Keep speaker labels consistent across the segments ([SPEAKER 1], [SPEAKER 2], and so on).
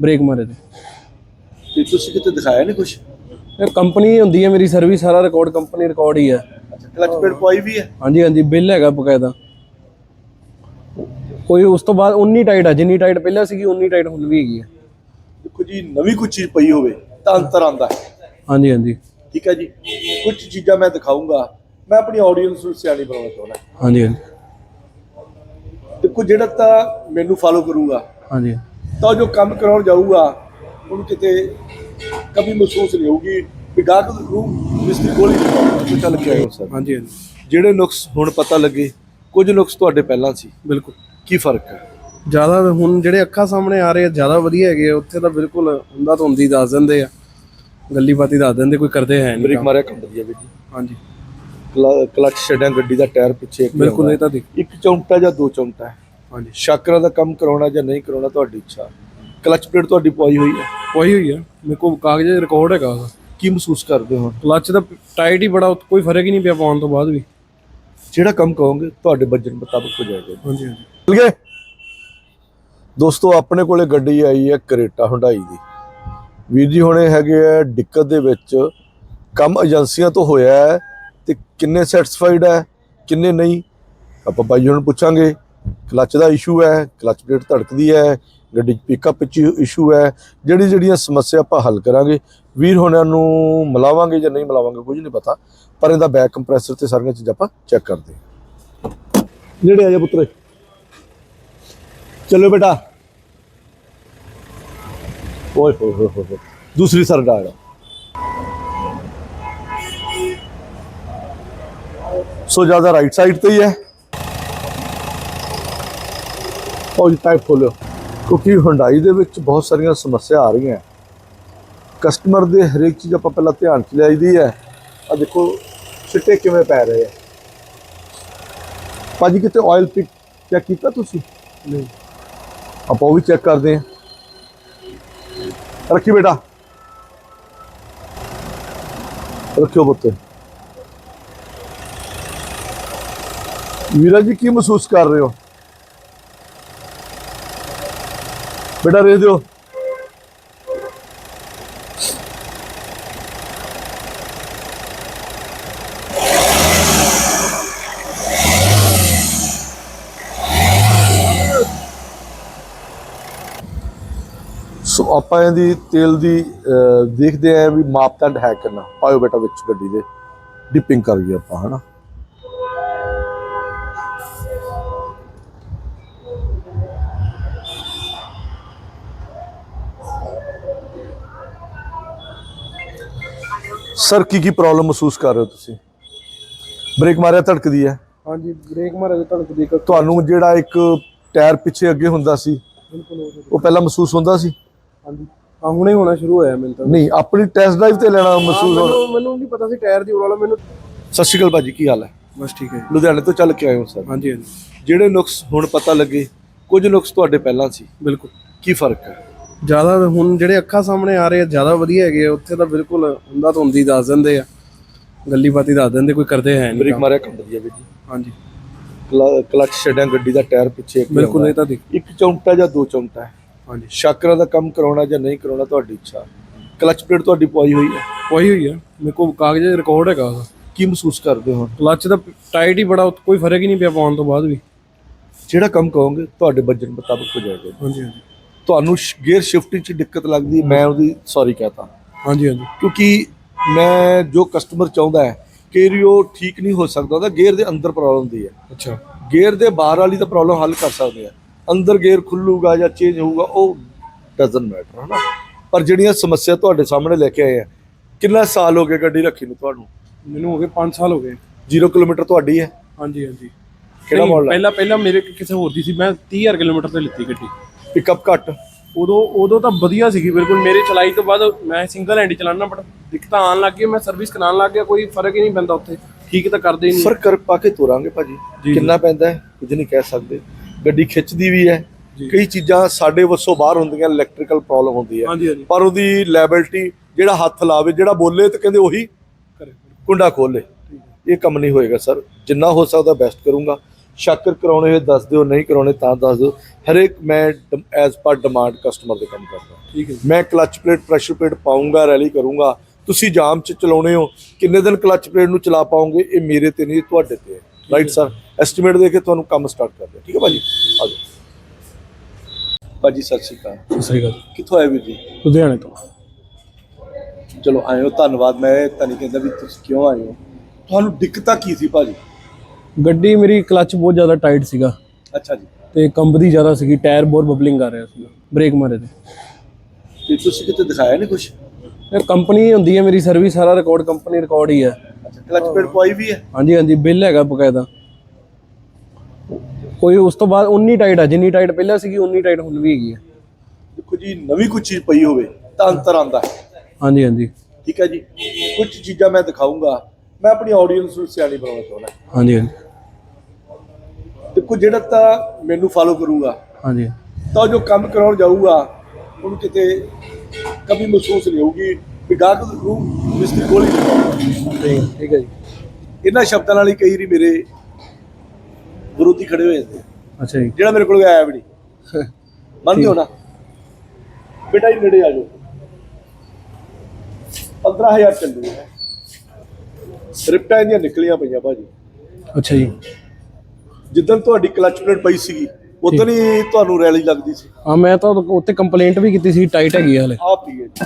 [SPEAKER 1] Break ਮਾਰੇ ਤੇ।
[SPEAKER 2] ਤੇ ਤੁਸੀਂ ਕਿਤੇ ਦਿਖਾਇਆ ਨਹੀਂ ਕੁਝ
[SPEAKER 1] ਇਹ ਕੰਪਨੀ ਹੁੰਦੀ ਹੈ ਮੇਰੀ ਸਰਵਿਸ ਸਾਰਾ ਰਿਕਾਰਡ ਕੰਪਨੀ ਰਿਕਾਰਡ ਹੀ ਹੈ।
[SPEAKER 2] ਕਲਚ ਪਲੇਟ ਪਵਾਈ ਵੀ ਹੈ?
[SPEAKER 1] ਹਾਂਜੀ ਹਾਂਜੀ ਬਿੱਲ ਹੈਗਾ ਬਕਾਇਦਾ। ਕੋਈ ਉਸ ਤੋਂ ਬਾਅਦ ਉਨੀ ਟਾਈਟ ਆ ਜਿੰਨੀ ਟਾਈਟ ਪਹਿਲਾਂ ਸੀਗੀ ਉਨੀ ਟਾਈਟ ਹੁਣ ਵੀ ਹੈਗੀ ਹੈ
[SPEAKER 2] ਦੇਖੋ ਜੀ ਨਵੀਂ ਕੋਈ ਚੀਜ਼ ਪਈ ਹੋਵੇ ਤਾਂ ਅੰਤਰ ਆਂਦਾ ਹੈ।
[SPEAKER 1] ਹਾਂਜੀ ਹਾਂਜੀ।
[SPEAKER 2] ਠੀਕ ਹੈ ਜੀ ਕੁਝ ਚੀਜ਼ਾਂ ਮੈਂ ਦਿਖਾਊਂਗਾ। ਮੈਂ ਆਪਣੀ ਆਡੀਅנס ਨੂੰ ਸਿਆਣੀ ਬਣਾਉਣਾ ਚਾਹੁੰਦਾ।
[SPEAKER 1] ਹਾਂਜੀ ਹਾਂਜੀ।
[SPEAKER 2] ਦੇਖੋ ਜਿਹੜਾ ਤਾਂ ਮੈਨੂੰ ਫਾਲੋ ਕਰੂਗਾ
[SPEAKER 1] ਹਾਂਜੀ।
[SPEAKER 2] ਤਾਂ ਜੋ ਕੰਮ ਕਰਾਉਣ ਜਾਊਗਾ ਉਹਨੂੰ ਕਿਤੇ ਕभी ਮਹਿਸੂਸ ਨਹੀਂ ਹੋਊਗੀ। ਵੀ ਗਾਹਕ ਨੂੰ ਮਿਸਤਰੀ ਕੋਲ ਹੀ ਨਹੀਂ ਪਾਉਂਦਾ ਤੂੰ ਚੱਲ ਕੇ ਆਇਓ ਸਰ।
[SPEAKER 1] ਹਾਂਜੀ ਹਾਂਜੀ।
[SPEAKER 2] ਜਿਹੜੇ ਨੁਕਸ ਹੁਣ ਪਤਾ ਲੱਗੇ ਕੁਝ ਨੁਕਸ ਤੁਹਾਡੇ ਪਹਿਲਾਂ ਸੀ।
[SPEAKER 1] ਬਿਲਕੁਲ।
[SPEAKER 2] ਕੀ ਫ਼ਰਕ ਹੈ?
[SPEAKER 1] ਜ਼ਿਆਦਾ ਹੁਣ ਜਿਹੜੇ ਅੱਖਾਂ ਸਾਹਮਣੇ ਆ ਰਹੇ ਆ ਜ਼ਿਆਦਾ ਵਧੀਆ ਹੈਗੇ ਆ। ਉੱਥੇ ਤਾਂ ਬਿਲਕੁਲ ਹੁੰਦਾ ਤਾਂ ਹੁੰਦੀ ਦੱਸ ਦਿੰਦੇ ਆ। ਗੱਲੀ ਬਾਤੀ ਦੱਸ ਦਿੰਦੇ ਕੋਈ ਕਰਦੇ ਹੈ ਨਹੀਂ
[SPEAKER 2] ਬ੍ਰੇਕ। ਮਾਰਿਆ ਕੰਮ ਵਧੀਆ ਵੀ ਜੀ।
[SPEAKER 1] ਹਾਂਜੀ।
[SPEAKER 2] ਕਲ- ਕਲਚ ਛੱਡਿਆ ਗੱਡੀ ਦਾ ਟਾਇਰ ਪਿੱਛੇ ਇੱਕ
[SPEAKER 1] ਬਿਲਕੁਲ। ਇਹ ਤਾਂ ਦੇਖ।
[SPEAKER 2] ਇੱਕ ਚੌਂਟਾ ਜਾਂ ਦੋ ਚੌਂਟਾ ਹੈ?
[SPEAKER 1] ਹਾਂਜੀ।
[SPEAKER 2] ਸ਼ਾਕਰਾਂ ਦਾ ਕੰਮ ਕਰਾਉਣਾ ਜਾਂ ਨਹੀਂ ਕਰਾਉਣਾ ਤੁਹਾਡੀ ਇੱਛਾ? ਕਲਚ ਪਲੇਟ ਤੁਹਾਡੀ ਪਵਾਈ ਹੋਈ ਹੈ?
[SPEAKER 1] ਕੋਈ ਹੋਈ ਆ ਮੇਰੇ ਕੋਲ ਕਾਗਜ਼ ਰਿਕਾਰਡ ਹੈਗਾ ਉਹਦਾ।
[SPEAKER 2] ਕੀ ਮਹਿਸੂਸ ਕਰਦੇ ਹੋ
[SPEAKER 1] ਕਲੱਚ ਦਾ ਟਾਈਟ ਹੀ ਬੜਾ ਕੋਈ ਫ਼ਰਕ ਹੀ ਨਹੀਂ ਪਿਆ ਪਾਉਣ ਤੋਂ ਬਾਅਦ ਵੀ।
[SPEAKER 2] ਜਿਹੜਾ ਕੰਮ ਕਹੋਗੇ ਤੁਹਾਡੇ ਬਜਟ ਮੁਤਾਬਕ ਹੋ ਜਾਏਗਾ।
[SPEAKER 1] ਹਾਂਜੀ ਹਾਂਜੀ।
[SPEAKER 2] ਦੋਸਤੋ ਆਪਣੇ ਕੋਲੇ ਗੱਡੀ ਆਈ ਹੈ ਕਰੇਟਾ ਹੁੰਡਾਈ ਦੀ। ਵੀਰ ਜੀ ਹੁਣੇ ਹੈਗੇ ਆ ਦਿੱਕਤ ਦੇ ਵਿੱਚ। ਕੰਮ ਏਜੰਸੀਆਂ ਤੋਂ ਹੋਇਆ ਹੈ ਤੇ ਕਿੰਨੇ ਸੈਟੀਸਫਾਈਡ ਹੈ ਕਿੰਨੇ ਨਹੀਂ? ਆਪਾਂ ਬਾਈ ਜੀ ਨੂੰ ਪੁੱਛਾਂਗੇ। ਕਲੱਚ ਦਾ ਇਸ਼ੂ ਹੈ, ਕਲੱਚ ਪਲੇਟ ਧੜਕਦੀ ਹੈ, ਗੱਡੀ 'ਚ ਪਿਕਅਪ ਵਿੱਚ ਇਸ਼ੂ ਹੈ, ਜਿਹੜੀ ਜਿਹੜੀਆਂ ਸਮੱਸਿਆ ਆਪਾਂ ਹੱਲ ਕਰਾਂਗੇ, ਵੀਰ ਹੋਣਾਂ ਨੂੰ ਮਿਲਾਵਾਂਗੇ ਜਾਂ ਨਹੀਂ ਮਿਲਾਵਾਂਗੇ ਕੁਝ ਨਹੀਂ ਪਤਾ, ਪਰ ਇਹਦਾ ਬੈਕ ਕੰਪਰੈਸਰ ਤੇ ਸਾਰੀਆਂ ਚੀਜ਼ਾਂ ਆਪਾਂ ਚੈੱਕ ਕਰਦੇ ਹਾਂ। ਨੇੜੇ ਆ ਜਾ ਪੁੱਤਰੇ। ਚਲੋ ਬੇਟਾ। ਓਏ ਹੋਏ ਹੋਏ ਹੋਏ। ਦੂਸਰੀ ਸਰ ਡਾਲ ਸੋ ਜ਼ਿਆਦਾ ਰਾਈਟ ਸਾਈਡ ਤੇ ਹੀ ਹੈ। ਉਹ ਜੀ ਟਾਈਪ ਖੋਲਿਓ। ਕਿਉਂਕਿ ਹੁੰਡਾਈ ਦੇ ਵਿੱਚ ਬਹੁਤ ਸਾਰੀਆਂ ਸਮੱਸਿਆ ਆ ਰਹੀਆਂ ਕਸਟਮਰ ਦੇ ਹਰੇਕ ਚੀਜ਼ ਆਪਾਂ ਪਹਿਲਾਂ ਧਿਆਨ ਚ ਲਿਆਈਦੀ ਹੈ। ਆ ਦੇਖੋ ਛਿੱਟੇ ਕਿਵੇਂ ਪੈ ਰਹੇ ਆ ਭਾਜੀ ਕਿਤੇ ਆਇਲ ਪਿਕ ਚੈੱਕ ਕੀਤਾ ਤੁਸੀਂ?
[SPEAKER 1] ਨਹੀਂ।
[SPEAKER 2] ਆਪਾਂ ਉਹ ਵੀ ਚੈੱਕ ਕਰਦੇ ਹਾਂ। ਰੱਖੀ ਬੇਟਾ। ਰੱਖਿਓ ਬੱਤੇ ਵੀਰਾ ਜੀ ਕੀ ਮਹਿਸੂਸ ਕਰ ਰਹੇ ਹੋ? ਬੇਟਾ ਰੇ ਦਿਓ। ਸੋ ਆਪਾਂ ਇਹਦੀ ਤੇਲ ਦੀ ਦੇਖਦੇ ਆਂ ਵੀ ਮਾਪਦੰਡ ਹੈ ਕਿੰਨਾ। ਪਾਇਓ ਬੇਟਾ ਵਿੱਚ ਗੱਡੀ ਦੇ। ਡਿਪਿੰਗ ਕਰ ਗਏ ਆਪਾਂ, ਹਨਾ। ਸਰ ਕੀ ਕੀ ਪ੍ਰੋਬਲਮ ਮਹਿਸੂਸ ਕਰ ਰਹੇ ਹੋ ਤੁਸੀਂ? ਬ੍ਰੇਕ ਮਾਰਿਆ ਧੜਕਦੀ ਹੈ?
[SPEAKER 1] ਹਾਂਜੀ ਬ੍ਰੇਕ ਮਾਰੇ ਤੇ ਤੁਹਾਨੂੰ ਦੇਖ
[SPEAKER 2] ਤੁਹਾਨੂੰ ਜਿਹੜਾ ਇੱਕ ਟਾਇਰ ਪਿੱਛੇ ਅੱਗੇ ਹੁੰਦਾ ਸੀ
[SPEAKER 1] ਬਿਲਕੁਲ ਉਹ-
[SPEAKER 2] ਉਹ ਪਹਿਲਾਂ ਮਹਿਸੂਸ ਹੁੰਦਾ ਸੀ?
[SPEAKER 1] ਹਾਂਜੀ ਆ ਹੁਣੇ ਹੋਣਾ ਸ਼ੁਰੂ ਹੋਇਆ ਮੈਨੂੰ ਤਾਂ।
[SPEAKER 2] ਨਹੀਂ ਆਪਣੀ ਟੈਸਟ ਡਰਾਈਵ ਤੇ ਲੈਣਾ ਮਹਿਸੂਸ ਹੋਣਾ
[SPEAKER 1] ਮੈਨੂੰ ਮੈਨੂੰ ਨਹੀਂ ਪਤਾ ਸੀ ਟਾਇਰ ਦੀ ਪ੍ਰੋਬਲਮ ਮੈਨੂੰ
[SPEAKER 2] ਸਤਿ ਸ਼੍ਰੀ ਅਕਾਲ ਭਾਜੀ ਕੀ ਹਾਲ ਹੈ?
[SPEAKER 1] ਬਸ ਠੀਕ ਹੈ
[SPEAKER 2] ਲੁਧਿਆਣੇ ਤੋਂ ਚੱਲ ਕੇ ਆਏ ਹੋ ਸਰ।
[SPEAKER 1] ਹਾਂਜੀ ਹਾਂਜੀ।
[SPEAKER 2] ਜਿਹੜੇ ਨੁਕਸ ਹੁਣ ਪਤਾ ਲੱਗੇ ਕੁਝ ਨੁਕਸ ਤੁਹਾਡੇ ਪਹਿਲਾਂ ਸੀ।
[SPEAKER 1] ਬਿਲਕੁਲ।
[SPEAKER 2] ਕੀ ਫ਼ਰਕ ਹੈ?
[SPEAKER 1] ਜ਼ਿਆਦਾ ਹੁਣ ਜਿਹੜੇ ਅੱਖਾਂ ਸਾਹਮਣੇ ਆ ਰਹੇ ਆ ਜ਼ਿਆਦਾ ਵਧੀਆ ਹੈਗੇ ਆ। ਉੱਥੇ ਤਾਂ ਬਿਲਕੁਲ ਹੁੰਦਾ ਤਾਂ ਹੁੰਦੀ ਦੱਸ ਦਿੰਦੇ ਆ। ਗੱਲੀ ਬਾਤੀ ਦੱਸ ਦਿੰਦੇ ਕੋਈ ਕਰਦੇ ਹੈ ਨਹੀਂ
[SPEAKER 2] ਬ੍ਰੇਕ। ਮਾਰਿਆ ਕੰਮ ਵਧੀਆ ਵੀ ਜੀ।
[SPEAKER 1] ਹਾਂਜੀ।
[SPEAKER 2] ਕਲ- ਕਲਚ ਛੱਡਿਆ ਗੱਡੀ ਦਾ ਟਾਇਰ ਪਿੱਛੇ ਇੱਕ
[SPEAKER 1] ਬਿਲਕੁਲ ਇਹ। ਤਾਂ ਦੇਖ।
[SPEAKER 2] ਇੱਕ ਚੌਂਟਾ ਜਾਂ ਦੋ ਚੌਂਟਾ ਹੈ।
[SPEAKER 1] ਹਾਂਜੀ।
[SPEAKER 2] ਸ਼ਾਕਰਾਂ ਦਾ ਕੰਮ ਕਰਾਉਣਾ ਜਾਂ ਨਹੀਂ ਕਰਾਉਣਾ ਤੁਹਾਡੀ ਇੱਛਾ। ਕਲਚ ਪਲੇਟ ਤੁਹਾਡੀ ਪਵਾਈ ਹੋਈ ਹੈ?
[SPEAKER 1] ਕੋਈ ਹੋਈ ਆ ਮੇਰੇ ਕੋਲ ਕਾਗਜ਼ ਰਿਕਾਰਡ ਹੈਗਾ ਉਹਦਾ।
[SPEAKER 2] ਕੀ ਮਹਿਸੂਸ ਕਰਦੇ ਹੋ
[SPEAKER 1] ਕਲੱਚ ਦਾ ਟਾਈਟ ਹੀ ਬੜਾ ਕੋਈ ਫ਼ਰਕ ਹੀ ਨਹੀਂ ਪਿਆ ਪਾਉਣ ਤੋਂ ਬਾਅਦ ਵੀ।
[SPEAKER 2] ਜਿਹੜਾ ਕੰਮ ਕਹੋਗੇ ਤੁਹਾਡੇ ਬਜਟ ਮੁਤਾਬਕ ਹੋ ਜਾਏਗਾ।
[SPEAKER 1] ਹਾਂਜੀ ਹਾਂਜੀ।
[SPEAKER 2] ਤੁਹਾਨੂੰ ਗੇਅਰ ਸ਼ਿਫਟਿੰਗ 'ਚ ਦਿੱਕਤ ਲੱਗਦੀ ਮੈਂ ਉਹਦੀ ਸੌਰੀ ਕਹਤਾ।
[SPEAKER 1] ਹਾਂਜੀ ਹਾਂਜੀ।
[SPEAKER 2] ਕਿਉਂਕਿ ਮੈਂ ਜੋ ਕਸਟਮਰ ਚਾਹੁੰਦਾ ਹੈ ਕਿ ਉਹ ਠੀਕ ਨਹੀਂ ਹੋ ਸਕਦਾ ਉਹਦਾ ਗੇਅਰ ਦੇ ਅੰਦਰ ਪ੍ਰੋਬਲਮ ਹੁੰਦੀ ਹੈ।
[SPEAKER 1] ਅੱਛਾ।
[SPEAKER 2] ਗੇਅਰ ਦੇ ਬਾਹਰ ਵਾਲੀ ਤਾਂ ਪ੍ਰੋਬਲਮ ਹੱਲ ਕਰ ਸਕਦੇ ਆ। ਅੰਦਰ ਗੇਅਰ ਖੁੱਲੂਗਾ ਜਾਂ ਚੇਂਜ ਹੋਊਗਾ ਉਹ ਡਸਨਟ ਮੈਟਰ ਹਨਾ? ਪਰ ਜਿਹੜੀਆਂ ਸਮੱਸਿਆ ਤੁਹਾਡੇ ਸਾਹਮਣੇ ਲੈ ਕੇ ਆਏ ਆ ਕਿੰਨਾ ਸਾਲ ਹੋ ਗਏ ਗੱਡੀ ਰੱਖੀ ਨੂੰ ਤੁਹਾਨੂੰ?
[SPEAKER 1] ਮੈਨੂੰ ਹੋ ਗਏ 5 ਸਾਲ ਹੋ ਗਏ।
[SPEAKER 2] 0 ਕਿਲੋਮੀਟਰ ਤੁਹਾਡੀ ਹੈ?
[SPEAKER 1] ਹਾਂਜੀ ਹਾਂਜੀ।
[SPEAKER 2] ਕਿਹੜਾ ਮਾਡਲ
[SPEAKER 1] ਪਹਿਲਾਂ ਪਹਿਲਾਂ ਮੇਰੇ ਕਿਸੇ ਹੋਰ ਦੀ ਸੀ ਮੈਂ 30000 ਕਿਲੋਮੀਟਰ ਤੇ ਲਿੱਤੀ ਗੱਡੀ।
[SPEAKER 2] ਪਿਕਅਪ ਘੱਟ।
[SPEAKER 1] ਉਦੋਂ ਉਦੋਂ ਤਾਂ ਵਧੀਆ ਸੀਗੀ ਬਿਲਕੁਲ। ਮੇਰੇ ਚਲਾਈ ਤੋਂ ਬਾਅਦ ਮੈਂ ਸਿੰਗਲ ਹੈਂਡ ਚਲਾਉਣਾ ਬਟ ਦਿੱਕਤਾਂ ਆਉਣ ਲੱਗ ਗਈ ਮੈਂ ਸਰਵਿਸ ਕਰਾਉਣ ਲੱਗ ਗਿਆ ਕੋਈ ਫ਼ਰਕ ਹੀ ਨਹੀਂ ਪੈਂਦਾ ਉੱਥੇ। ਠੀਕ ਤਾਂ ਕਰਦੇ ਹੀ ਨਹੀਂ।
[SPEAKER 2] ਫ਼ਰਕ ਕਰ ਪਾ ਕੇ ਤੁਰਾਂਗੇ ਭਾਜੀ। ਕਿੰਨਾ ਪੈਂਦਾ ਕੁਝ ਨਹੀਂ ਕਹਿ ਸਕਦੇ। ਗੱਡੀ ਖਿੱਚਦੀ ਵੀ ਹੈ। ਕਈ ਚੀਜ਼ਾਂ ਸਾਡੇ ਵੱਸੋਂ ਬਾਹਰ ਹੁੰਦੀਆਂ ਇਲੈਕਟ੍ਰੀਕਲ ਪ੍ਰੋਬਲਮ ਹੁੰਦੀ ਹੈ। ਪਰ ਉਹਦੀ ਲੈਬਿਲਟੀ ਜਿਹੜਾ ਹੱਥ ਲਾਵੇ ਜਿਹੜਾ ਬੋਲੇ ਤੇ ਕਹਿੰਦੇ ਉਹੀ
[SPEAKER 1] ਕਰੇ।
[SPEAKER 2] ਕੁੰਡਾ ਖੋਲੇ ਇਹ ਕੰਮ ਨਹੀਂ ਹੋਏਗਾ ਸਰ। ਜਿੰਨਾ ਹੋ ਸਕਦਾ ਬੈਸਟ ਕਰੂੰਗਾ। ਸ਼ਾਕਰ ਕਰਾਉਣੇ ਹੋਏ ਦੱਸ ਦਿਓ ਨਹੀਂ ਕਰਾਉਣੇ ਤਾਂ ਦੱਸ ਦਿਓ। ਹਰੇਕ ਮੈਂ ਐਜ਼ ਪਰ ਡਿਮਾਂਡ ਕਸਟਮਰ ਦੇ ਕੰਮ ਕਰਦਾ।
[SPEAKER 1] ਠੀਕ ਹੈ
[SPEAKER 2] ਮੈਂ ਕਲਚ ਪਲੇਟ ਪ੍ਰੈਸ਼ਰ ਪਲੇਟ ਪਾਉਂਗਾ ਰੈਲੀ ਕਰੂੰਗਾ। ਤੁਸੀਂ ਜਾਮ 'ਚ ਚਲਾਉਣੇ ਹੋ ਕਿੰਨੇ ਦਿਨ ਕਲਚ ਪਲੇਟ ਨੂੰ ਚਲਾ ਪਾਓਗੇ ਇਹ ਮੇਰੇ ਤੇ ਨਹੀਂ ਤੁਹਾਡੇ ਤੇ ਹੈ। ਰਾਈਟ ਸਰ ਐਸਟੀਮੇਟ ਦੇ ਕੇ ਤੁਹਾਨੂੰ ਕੰਮ ਸਟਾਰਟ ਕਰਦੇ। ਠੀਕ ਹੈ ਭਾਜੀ? ਆ ਜਾਓ। ਭਾਜੀ ਸਤਿ ਸ਼੍ਰੀ ਅਕਾਲ।
[SPEAKER 1] ਸਤਿ ਸ੍ਰੀ ਅਕਾਲ।
[SPEAKER 2] ਕਿੱਥੋਂ ਆਏ ਵੀਰ ਜੀ?
[SPEAKER 1] ਲੁਧਿਆਣੇ ਤੋਂ।
[SPEAKER 2] ਚਲੋ ਆਏ ਹੋ ਧੰਨਵਾਦ। ਮੈਂ ਤਾਂ ਨਹੀਂ ਕਹਿੰਦਾ ਵੀ ਤੁਸੀਂ ਕਿਉਂ ਆਏ ਹੋ। ਤੁਹਾਨੂੰ ਦਿੱਕਤਾਂ ਕੀ ਸੀ ਭਾਜੀ?
[SPEAKER 1] ਗੱਡੀ ਮੇਰੀ ਕਲਚ ਬਹੁਤ ਜ਼ਿਆਦਾ ਟਾਈਟ ਸੀਗਾ।
[SPEAKER 2] ਅੱਛਾ ਜੀ।
[SPEAKER 1] ਤੇ ਕੰਬਦੀ ਜ਼ਿਆਦਾ ਸੀਗੀ ਟਾਇਰ ਬਹੁਤ ਬਬਲਿੰਗ ਕਰ ਰਿਹਾ ਸੀ ਬ੍ਰੇਕ ਮਾਰੇ ਤੇ।
[SPEAKER 2] ਤੇ ਤੁਸੀਂ ਕਿਤੇ ਦਿਖਾਇਆ ਨਹੀਂ ਕੁਝ
[SPEAKER 1] ਯਾਰ ਕੰਪਨੀ ਹੁੰਦੀ ਹੈ ਮੇਰੀ ਸਰਵਿਸ ਸਾਰਾ ਰਿਕਾਰਡ ਕੰਪਨੀ ਰਿਕਾਰਡ ਹੀ ਹੈ।
[SPEAKER 2] ਕਲਚ ਪਲੇਟ ਪਾਈ ਵੀ ਹੈ?
[SPEAKER 1] ਹਾਂਜੀ ਹਾਂਜੀ ਬਿੱਲ ਹੈਗਾ ਬਕਾਇਦਾ। ਕੋਈ ਉਸ ਤੋਂ ਬਾਅਦ ਉਨੀ ਟਾਈਟ ਆ ਜਿੰਨੀ ਟਾਈਟ ਪਹਿਲਾਂ ਸੀਗੀ ਉਨੀ ਟਾਈਟ ਹੁਣ ਵੀ ਹੈਗੀ ਹੈ
[SPEAKER 2] ਦੇਖੋ ਜੀ ਨਵੀਂ ਕੋਈ ਚੀਜ਼ ਪਈ ਹੋਵੇ ਤਾਂ ਅੰਤਰ ਆਂਦਾ
[SPEAKER 1] ਹਾਂਜੀ ਹਾਂਜੀ।
[SPEAKER 2] ਠੀਕ ਹੈ ਜੀ ਕੁਝ ਚੀਜ਼ਾਂ ਮੈਂ ਦਿਖਾਊਂਗਾ। ਮੈਂ ਆਪਣੀ ਆਡੀਅנס ਨੂੰ ਸਿਆਣੀ ਬਣਾਉਣਾ ਚਾਹੁੰਦਾ।
[SPEAKER 1] ਹਾਂਜੀ ਹਾਂਜੀ।
[SPEAKER 2] ਤੇ ਕੋਈ ਜਿਹੜਾ ਤਾਂ ਮੈਨੂੰ ਫਾਲੋ ਕਰੂਗਾ
[SPEAKER 1] ਹਾਂਜੀ।
[SPEAKER 2] ਤਾਂ ਜੋ ਕੰਮ ਕਰਾਉਣ ਜਾਊਗਾ ਉਹਨੂੰ ਕਿਤੇ ਕਦੀ ਮਹਿਸੂਸ ਨਹੀਂ ਹੋਊਗੀ ਵੀ ਗਾਹਕ ਨੂੰ ਮਿਸਤਰੀ ਕੋਲ ਹੀ ਜਾਊਗਾ।
[SPEAKER 1] ਠੀਕ ਠੀਕ ਹੈ ਜੀ।
[SPEAKER 2] ਇਹਨਾਂ ਸ਼ਬਦਾਂ ਨਾਲ ਹੀ ਕਈ ਵਾਰੀ ਮੇਰੇ ਵਿਰੋਧੀ ਖੜੇ ਹੋਏ ਜਾਂਦੇ
[SPEAKER 1] ਅੱਛਾ ਜੀ।
[SPEAKER 2] ਜਿਹੜਾ ਮੇਰੇ ਕੋਲ ਆਇਆ ਵੀ ਨਹੀਂ। ਮੰਨਦੇ ਹੋ ਨਾ ਬੇਟਾ ਜੀ ਨੇੜੇ ਆ ਜਾਓ। 15000 ਚੱਲੂ ਹੈ ਰਿਪਟਾਂ ਇਹਦੀਆਂ ਨਿਕਲੀਆਂ ਪਈਆਂ ਭਾਜੀ।
[SPEAKER 1] ਅੱਛਾ ਜੀ।
[SPEAKER 2] ਜਿੱਦਣ ਤੁਹਾਡੀ ਕਲਚ ਪਲੇਟ ਪਈ ਸੀਗੀ ਉਦੋਂ ਹੀ ਤੁਹਾਨੂੰ ਰੈਲੀ ਲੱਗਦੀ ਸੀ।
[SPEAKER 1] ਹਾਂ ਮੈਂ ਤਾਂ ਉੱਤੇ ਕੰਪਲੇਂਟ ਵੀ ਕੀਤੀ ਸੀ ਟਾਈਟ ਹੈਗੀ ਆ ਹਲੇ।
[SPEAKER 2] ਆਹ ਪਈ ਹੈ ਜੀ।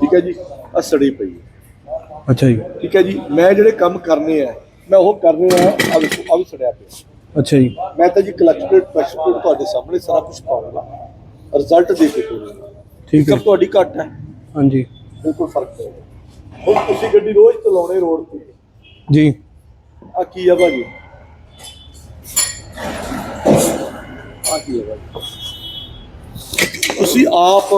[SPEAKER 2] ਠੀਕ ਹੈ ਜੀ ਆਹ ਸੜੀ ਪਈ ਹੈ।
[SPEAKER 1] ਅੱਛਾ ਜੀ।
[SPEAKER 2] ਠੀਕ ਹੈ ਜੀ ਮੈਂ ਜਿਹੜੇ ਕੰਮ ਕਰਨੇ ਆ ਮੈਂ ਉਹ ਕਰਨੇ ਆ ਆ ਆ ਵੀ ਸੜਿਆ ਪਿਆ।
[SPEAKER 1] ਅੱਛਾ ਜੀ।
[SPEAKER 2] ਮੈਂ ਤਾਂ ਜੀ ਕਲਚ ਪਲੇਟ ਪ੍ਰੈਸ਼ਰ ਪਲੇਟ ਤੁਹਾਡੇ ਸਾਹਮਣੇ ਸਾਰਾ ਕੁਝ ਪਾਉਂਗਾ। ਰਿਜ਼ਲਟ ਦੇ ਕੇ
[SPEAKER 1] ਠੀਕ ਹੈ
[SPEAKER 2] ਤੁਹਾਡੀ ਘੱਟ ਹੈ।
[SPEAKER 1] ਹਾਂਜੀ।
[SPEAKER 2] ਬਿਲਕੁਲ ਫ਼ਰਕ ਹੈ ਹੁਣ ਤੁਸੀਂ ਗੱਡੀ ਰੋਜ਼ ਚਲਾਉਣੇ ਰੋਡ ਤੇ?
[SPEAKER 1] ਜੀ।
[SPEAKER 2] ਆ ਕੀ ਆ ਭਾਜੀ? ਆ ਕੀ ਆ ਭਾਜੀ? ਤੁਸੀਂ ਆਪ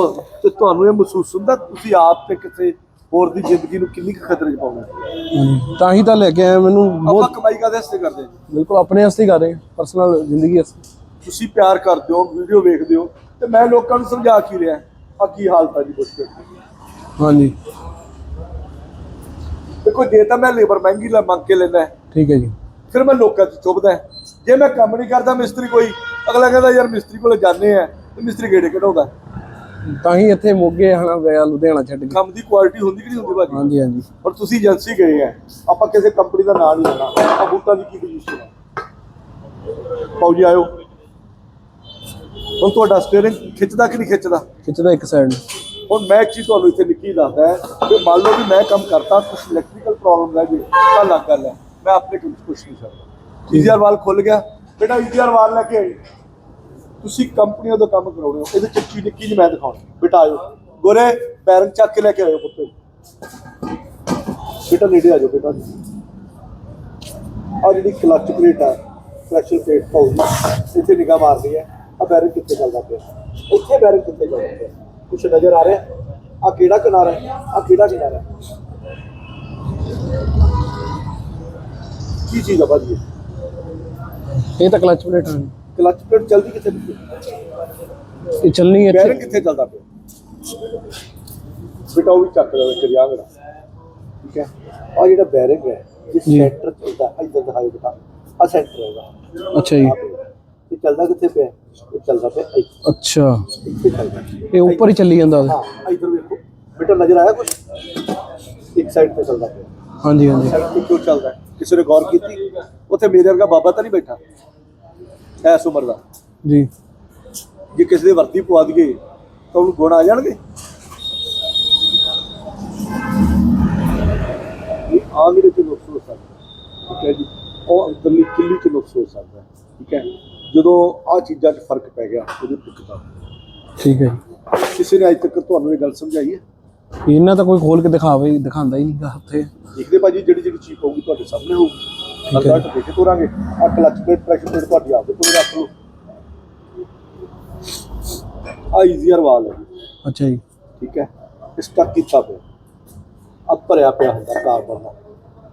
[SPEAKER 2] ਤੇ ਤੁਹਾਨੂੰ ਇਹ ਮਹਿਸੂਸ ਹੁੰਦਾ ਤੁਸੀਂ ਆਪ ਤੇ ਕਿਸੇ ਹੋਰ ਦੀ ਜ਼ਿੰਦਗੀ ਨੂੰ ਕਿੰਨੀ ਖਤਰੇ 'ਚ ਪਾਉਂਦੇ
[SPEAKER 1] ਹਾਂਜੀ। ਤਾਂ ਹੀ ਤਾਂ ਲੈ ਕੇ ਆਇਆ ਮੈਨੂੰ ਬਹੁਤ
[SPEAKER 2] ਕਮਾਈ ਕਾਦੇ ਵਾਸਤੇ ਕਰਦੇ?
[SPEAKER 1] ਬਿਲਕੁਲ ਆਪਣੇ ਵਾਸਤੇ ਕਰ ਰਹੇ ਪਰਸਨਲ ਜ਼ਿੰਦਗੀ ਵਾਸਤੇ।
[SPEAKER 2] ਤੁਸੀਂ ਪਿਆਰ ਕਰਦੇ ਹੋ ਵੀਡੀਓ ਵੇਖਦੇ ਹੋ ਤੇ ਮੈਂ ਲੋਕਾਂ ਨੂੰ ਸਮਝਾ ਕੀ ਰਿਹਾ? ਆ ਕੀ ਹਾਲਤ ਆ ਜੀ ਪੁੱਛ। ਕੇ
[SPEAKER 1] ਹਾਂਜੀ।
[SPEAKER 2] ਦੇਖੋ ਜੇ ਤਾਂ ਮੈਂ ਲੇਬਰ ਮਹਿੰਗੀ ਲਾ ਮੰਗ ਕੇ ਲੈਣਾ
[SPEAKER 1] ਠੀਕ ਹੈ ਜੀ।
[SPEAKER 2] ਫਿਰ ਮੈਂ ਲੋਕਾਂ 'ਚ ਚੁੱਭਦਾ। ਜੇ ਮੈਂ ਕੰਮ ਨਹੀਂ ਕਰਦਾ ਮਿਸਤਰੀ ਕੋਈ ਅਗਲਾ ਕਹਿੰਦਾ ਯਾਰ ਮਿਸਤਰੀ ਕੋਲ ਜਾਂਦੇ ਆ ਤੇ ਮਿਸਤਰੀ ਗੇੜੇ ਕਢਾਉਂਦਾ
[SPEAKER 1] ਤਾਂ ਹੀ ਇੱਥੇ ਮੋਗੇ ਹਨਾ ਗਿਆ ਲੁਧਿਆਣਾ ਛੱਡ ਕੇ।
[SPEAKER 2] ਕੰਮ ਦੀ ਕੁਆਲਿਟੀ ਹੁੰਦੀ ਕਿ ਨਹੀਂ ਹੁੰਦੀ ਭਾਜੀ?
[SPEAKER 1] ਹਾਂਜੀ ਹਾਂਜੀ।
[SPEAKER 2] ਪਰ ਤੁਸੀਂ ਏਜੰਸੀ ਗਏ ਆ ਆਪਾਂ ਕਿਸੇ ਕੰਪਨੀ ਦਾ ਨਾਮ ਨਹੀਂ ਲੈਣਾ। ਆ ਬੂਟਾਂ ਦੀ ਕੀ ਪੋਜੀਸ਼ਨ ਹੈ ਪਾਉ ਜੀ ਆਇਓ। ਹੁਣ ਤੁਹਾਡਾ ਸਟੀਅਰਿੰਗ ਖਿੱਚਦਾ ਕਿ ਨਹੀਂ ਖਿੱਚਦਾ?
[SPEAKER 1] ਖਿੱਚਦਾ ਇੱਕ ਸਾਈਡ
[SPEAKER 2] ਹੁਣ ਮੈਂ ਇੱਕ ਚੀਜ਼ ਤੁਹਾਨੂੰ ਇੱਥੇ ਨਿੱਕੀ ਦੱਸਦਾ ਹੈ ਕਿ ਮੰਨ ਲਓ ਵੀ ਮੈਂ ਕੰਮ ਕਰਤਾ ਕੁਝ ਇਲੈਕਟ੍ਰੀਕਲ ਪ੍ਰੋਬਲਮ ਰਹਿ ਗਈ ਤਾਂ ਲੱਗ ਗੱਲ ਹੈ। ਮੈਂ ਆਪਣੇ ਕੋਲ ਕੁਝ ਨਹੀਂ ਸਕਦਾ ਈਜ਼ੀਆਰ ਵਾਲ ਖੁੱਲ ਗਿਆ। ਬੇਟਾ ਈਜ਼ੀਆਰ ਵਾਲ ਲੈ ਕੇ ਤੁਸੀਂ ਕੰਪਨੀਆਂ ਤੋਂ ਕੰਮ ਕਰਾਉਣੇ ਹੋ। ਇਹਦੇ ਚੱਕੀ ਨਿੱਕੀ ਜਿਹੀ ਮੈਂ ਦਿਖਾਉਣੀ। ਬੇਟਾ ਆਇਓ। ਗੋਰੇ ਬੈਰੰਗ ਚੱਕ ਕੇ ਲੈ ਕੇ ਆਇਓ ਪੁੱਤ। ਬੇਟਾ ਨੇੜੇ ਆ ਜਾਓ ਬੇਟਾ। ਆ ਜਿਹੜੀ ਕਲਚ ਪਲੇਟ ਹੈ ਪ੍ਰੈਸ਼ਰ ਪਲੇਟ ਪਾਉਗੀ ਇੱਥੇ ਨਿਗਾਹ ਮਾਰਨੀ ਹੈ। ਆ ਬੈਰੰਗ ਕਿੱਥੇ ਚੱਲਦਾ ਪਿਆ? ਇੱਥੇ ਬੈਰੰਗ ਕਿੱਥੇ ਚੱਲਦਾ ਪਿਆ? ਕੁਛ ਨਜ਼ਰ ਆ ਰਿਹਾ ਆ ਕਿਹੜਾ ਕਿਨਾਰਾ ਹੈ ਆ ਕਿਹੜਾ ਕਿਨਾਰਾ ਹੈ ਕੀ ਚੀਜ਼ ਆ ਭਾਜੀ ਇਹ?
[SPEAKER 1] ਇਹ ਤਾਂ ਕਲਚ ਪਲੇਟ ਹੈ
[SPEAKER 2] ਕਲਚ ਪਲੇਟ ਚੱਲਦੀ ਕਿੱਥੇ ਪਈ
[SPEAKER 1] ਇਹ ਚੱਲਣੀ ਹੈ
[SPEAKER 2] ਬੈਰਿੰਗ
[SPEAKER 1] ਇੱਥੇ
[SPEAKER 2] ਕਿੱਥੇ ਚੱਲਦਾ ਪਿਆ ਬੇਟਾ ਉਹ ਵੀ ਚੱਕ ਲਵੇ ਕਰਿਆ ਮੇਰਾ ਠੀਕ ਹੈ ਆ ਜਿਹੜਾ ਬੈਰਿੰਗ ਹੈ ਇਹ
[SPEAKER 1] ਜੀ।
[SPEAKER 2] ਸੈਂਟਰ ਚੱਲਦਾ ਇੱਧਰ ਦਿਖਾਓ ਬੇਟਾ ਆ ਸੈਂਟਰ ਹੈਗਾ
[SPEAKER 1] ਅੱਛਾ ਜੀ
[SPEAKER 2] ਆਹ ਪਿਆ। ਇਹ ਚੱਲਦਾ ਕਿੱਥੇ ਪਿਆ? ਇਹ ਚੱਲਦਾ ਪਿਆ ਇੱਥੇ।
[SPEAKER 1] ਅੱਛਾ।
[SPEAKER 2] ਇੱਥੇ ਚੱਲਦਾ।
[SPEAKER 1] ਇਹ ਉੱਪਰ ਹੀ ਚੱਲੀ ਜਾਂਦਾ ਉਹਦੇ।
[SPEAKER 2] ਹਾਂ ਇੱਧਰ ਵੇਖੋ। ਬੇਟਾ ਨਜ਼ਰ ਆਇਆ ਕੁਝ ਇੱਕ ਸਾਈਡ ਤੇ ਚੱਲਦਾ ਪਿਆ।
[SPEAKER 1] ਹਾਂਜੀ ਹਾਂਜੀ।
[SPEAKER 2] ਸਾਈਡ ਤੇ ਕਿਉਂ ਚੱਲਦਾ? ਹੈ? ਕਿਸੇ ਨੇ ਗੌਰ ਕੀਤੀ? ਉੱਥੇ ਮੇਰੇ ਵਰਗਾ ਬਾਬਾ ਤਾਂ ਨਹੀਂ ਬੈਠਾ। ਐਸ ਉਮਰ ਦਾ।
[SPEAKER 1] ਜੀ।
[SPEAKER 2] ਜੇ ਕਿਸੇ ਦੇ ਵਰਤੀ ਪਵਾ ਦਈਏ ਤਾਂ ਉਹਨੂੰ ਗੁਣ ਆ ਜਾਣਗੇ? ਇਹ ਆ ਮੇਰੇ ਚ ਨੁਕਸ ਹੋ ਸਕਦਾ? ਠੀਕ ਹੈ ਜੀ। ਉਹ ਅੰਦਰਲੀ ਕਿੱਲੀ ਚ ਨੁਕਸ ਹੋ ਸਕਦਾ ਠੀਕ ਹੈ। ਜਦੋਂ ਆ ਚੀਜ਼ਾਂ 'ਚ ਫ਼ਰਕ ਪੈ ਗਿਆ ਉਹਦੀ ਦਿੱਕਤ
[SPEAKER 1] ਠੀਕ ਹੈ
[SPEAKER 2] ਕਿਸੇ ਨੇ ਅੱਜ ਤੱਕ ਤੁਹਾਨੂੰ ਇਹ ਗੱਲ ਸਮਝਾਈ ਹੈ?
[SPEAKER 1] ਇਹਨਾਂ ਤਾਂ ਕੋਈ ਖੋਲ ਕੇ ਦਿਖਾਵੇ ਦਿਖਾਉਂਦਾ ਹੀ ਨਹੀਂ ਉੱਥੇ।
[SPEAKER 2] ਦੇਖਦੇ ਭਾਜੀ ਜਿਹੜੀ ਜਿਹੜੀ ਚੀਜ਼ ਪਊਗੀ ਤੁਹਾਡੇ ਸਾਹਮਣੇ ਹੋਊਗੀ।
[SPEAKER 1] ਹੈ।
[SPEAKER 2] ਰਿਜ਼ਲਟ ਦੇ ਕੇ ਤੋਰਾਂਗੇ। ਆ ਕਲਚ ਪਲੇਟ ਪ੍ਰੈਸ਼ਰ ਪਲੇਟ ਤੁਹਾਡੀ ਆਪਦੇ ਕੋਲ ਰੱਖ ਲਓ। ਆ ਈਜ਼ੀਅਰ ਵਾਲ ਹੈ ਜੀ।
[SPEAKER 1] ਅੱਛਾ ਜੀ।
[SPEAKER 2] ਠੀਕ ਹੈ? ਸਟਕ ਕੀਤਾ ਪਿਆ ਆ ਭਰਿਆ ਪਿਆ ਹੁੰਦਾ ਕਾਰਬਨ ਦਾ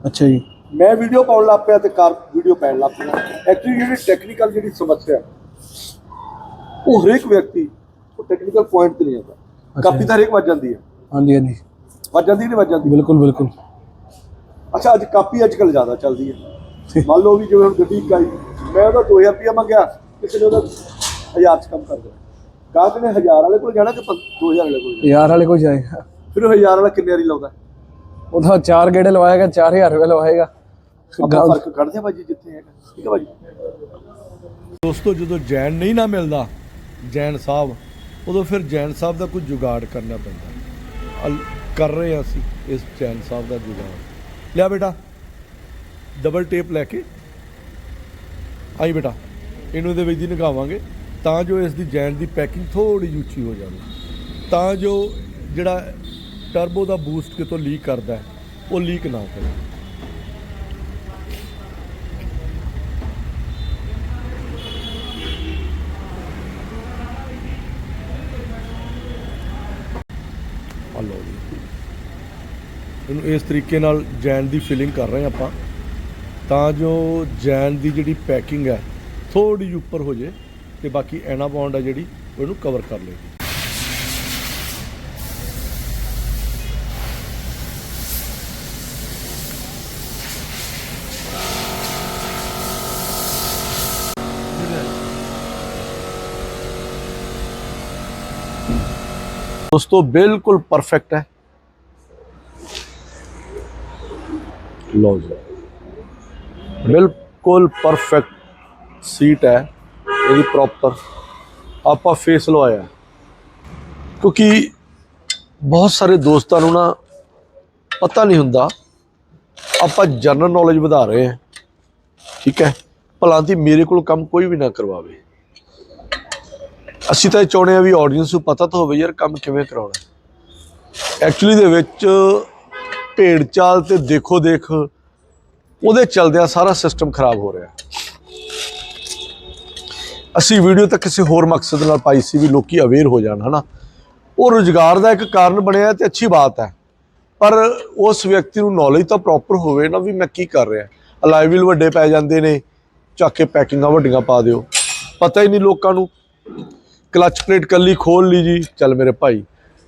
[SPEAKER 1] ਅੱਛਾ ਜੀ।
[SPEAKER 2] ਮੈਂ ਵੀਡੀਓ ਪਾਉਣ ਲੱਗ ਪਿਆ ਤੇ ਕਾਰ ਵੀਡੀਓ ਪੈਣ ਲੱਗ ਪਿਆ। ਐਕਚੁਅਲੀ ਜਿਹੜੀ ਟੈਕਨੀਕਲ ਜਿਹੜੀ ਸਮੱਸਿਆ ਉਹ ਹਰੇਕ ਵਿਅਕਤੀ ਉਹ ਟੈਕਨੀਕਲ ਪੁਆਇੰਟ ਤੇ ਨਹੀਂ ਆਉਂਦਾ। ਕਾਪੀ ਤਾਂ ਹਰੇਕ ਵੱਜ ਜਾਂਦੀ ਹੈ।
[SPEAKER 1] ਹਾਂਜੀ ਹਾਂਜੀ।
[SPEAKER 2] ਵੱਜ ਜਾਂਦੀ ਨਹੀਂ ਵੱਜ ਜਾਂਦੀ?
[SPEAKER 1] ਬਿਲਕੁਲ ਬਿਲਕੁਲ।
[SPEAKER 2] ਅੱਛਾ ਅੱਜ ਕਾਪੀ ਅੱਜ ਕੱਲ ਜ਼ਿਆਦਾ ਚੱਲਦੀ ਹੈ। ਮੰਨ ਲਓ ਵੀ ਜਿਵੇਂ ਹੁਣ ਗੱਡੀ ਕਾਈ ਮੈਂ ਉਹਦਾ 2000 ਰੁਪਇਆ ਮੰਗਿਆ ਕਿਸੇ ਨੇ ਉਹਦਾ 1000 ਚ ਕੰਮ ਕਰ ਦੇਣਾ ਗਾਹਕ ਨੇ 1000 ਵਾਲੇ ਕੋਲ ਜਾਣਾ ਕਿ 2000 ਵਾਲੇ ਕੋਲ ਜਾਣਾ?
[SPEAKER 3] ਯਾਰ ਵਾਲੇ ਕੋਲ ਜਾਏਗਾ।
[SPEAKER 2] ਫਿਰ ਉਹ 1000 ਵਾਲਾ ਕਿੰਨੇ ਵਾਰੀ ਲਾਉਂਦਾ?
[SPEAKER 3] ਉਹਦਾ ਚਾਰ ਗੇੜੇ ਲਵਾਏਗਾ 4000 ਰੁਪਏ ਲਵਾਏਗਾ।
[SPEAKER 2] ਆਪਾਂ ਫ਼ਰਕ ਕੱਢਦੇ ਆ ਭਾਜੀ ਜਿੱਥੇ ਹੈਗਾ। ਠੀਕ ਹੈ ਭਾਜੀ ਦੋਸਤੋ ਜਦੋਂ ਜੈਨ ਨਹੀਂ ਨਾ ਮਿਲਦਾ ਜੈਨ ਸਾਹਿਬ ਉਦੋਂ ਫਿਰ ਜੈਨ ਸਾਹਿਬ ਦਾ ਕੋਈ ਜੁਗਾੜ ਕਰਨਾ ਪੈਂਦਾ। ਕਰ ਰਹੇ ਹਾਂ ਅਸੀਂ ਇਸ ਜੈਨ ਸਾਹਿਬ ਦਾ ਜੁਗਾੜ। ਲਿਆ ਬੇਟਾ ਡਬਲ ਟੇਪ ਲੈ ਕੇ। ਆਈ ਬੇਟਾ ਇਹਨੂੰ ਇਹਦੇ ਵਿੱਚ ਦੀ ਨਗਾਵਾਂਗੇ ਤਾਂ ਜੋ ਇਸ ਦੀ ਜੈਨ ਦੀ ਪੈਕਿੰਗ ਥੋੜੀ ਜਿਹੀ ਉੱਚੀ ਹੋ ਜਾਵੇ। ਤਾਂ ਜੋ ਜਿਹੜਾ ਟਰਬੋ ਦਾ ਬੂਸਟ ਕਿਤੋਂ ਲੀਕ ਕਰਦਾ ਉਹ ਲੀਕ ਨਾ ਕਰੇ ਆ ਲਓ ਜੀ ਇਹਨੂੰ ਇਸ ਤਰੀਕੇ ਨਾਲ ਜੈਨ ਦੀ ਫਿਲਿੰਗ ਕਰ ਰਹੇ ਆਪਾਂ। ਤਾਂ ਜੋ ਜੈਨ ਦੀ ਜਿਹੜੀ ਪੈਕਿੰਗ ਹੈ ਥੋੜੀ ਜਿਹੀ ਉੱਪਰ ਹੋ ਜੇ ਤੇ ਬਾਕੀ ਐਨਾ ਬੌਂਡ ਹੈ ਜਿਹੜੀ, ਉਹਨੂੰ ਕਵਰ ਕਰ ਲੇਗੀ ਦੋਸਤੋ, ਬਿਲਕੁਲ ਪਰਫੈਕਟ ਹੈ। ਲੋ ਜੀ। ਬਿਲਕੁਲ ਪਰਫੈਕਟ ਸੀਟ ਹੈ। ਇਹਦੀ ਪ੍ਰੋਪਰ ਆਪਾਂ ਫੇਸ ਲਵਾਇਆ। ਕਿਉਂਕਿ ਬਹੁਤ ਸਾਰੇ ਦੋਸਤਾਂ ਨੂੰ ਨਾ ਪਤਾ ਨਹੀਂ ਹੁੰਦਾ, ਆਪਾਂ ਜਨਰਲ ਨੌਲੇਜ ਵਧਾ ਰਹੇ ਹਾਂ। ਠੀਕ ਹੈ? ਭਲਾਂਤੀ ਮੇਰੇ ਕੋਲ ਕੰਮ ਕੋਈ ਵੀ ਨਾ ਕਰਵਾਵੇ। ਅਸੀਂ ਤਾਂ ਇਹ ਚਾਹੁੰਦੇ ਆ ਵੀ ਆਡੀਅנס ਨੂੰ ਪਤਾ ਤਾਂ ਹੋਵੇ ਯਾਰ ਕੰਮ ਕਿਵੇਂ ਕਰਾਉਣਾ। ਐਕਚੁਅਲੀ ਦੇ ਵਿੱਚ ਭੇਡ ਚਾਲ ਤੇ ਦੇਖੋ ਦੇਖ ਉਹਦੇ ਚਲਦਿਆਂ ਸਾਰਾ ਸਿਸਟਮ ਖਰਾਬ ਹੋ ਰਿਹਾ। ਅਸੀਂ ਵੀਡੀਓ ਤਾਂ ਕਿਸੇ ਹੋਰ ਮਕਸਦ ਨਾਲ ਪਾਈ ਸੀ ਵੀ ਲੋਕੀ ਅਵੇਅਰ ਹੋ ਜਾਣ, ਹਨਾ? ਉਹ ਰੋਜ਼ਗਾਰ ਦਾ ਇੱਕ ਕਾਰਨ ਬਣਿਆ ਤੇ ਅੱਛੀ ਬਾਤ ਹੈ। ਪਰ ਉਸ ਵਿਅਕਤੀ ਨੂੰ ਨੌਲੇਜ ਤਾਂ ਪ੍ਰੋਪਰ ਹੋਵੇ ਨਾ ਵੀ ਮੈਂ ਕੀ ਕਰ ਰਿਹਾ। ਅਲਾਈ ਵੱਡੇ ਪੈ ਜਾਂਦੇ ਨੇ, ਚੱਕ ਕੇ ਪੈਕਿੰਗਾਂ ਵੱਡੀਆਂ ਪਾ ਦਿਓ। ਪਤਾ ਹੀ ਨਹੀਂ ਲੋਕਾਂ ਨੂੰ। ਕਲਚ ਪਲੇਟ ਕੱਲੀ ਖੋਲ ਲਈ ਜੀ, ਚੱਲ ਮੇਰੇ ਭਾਈ।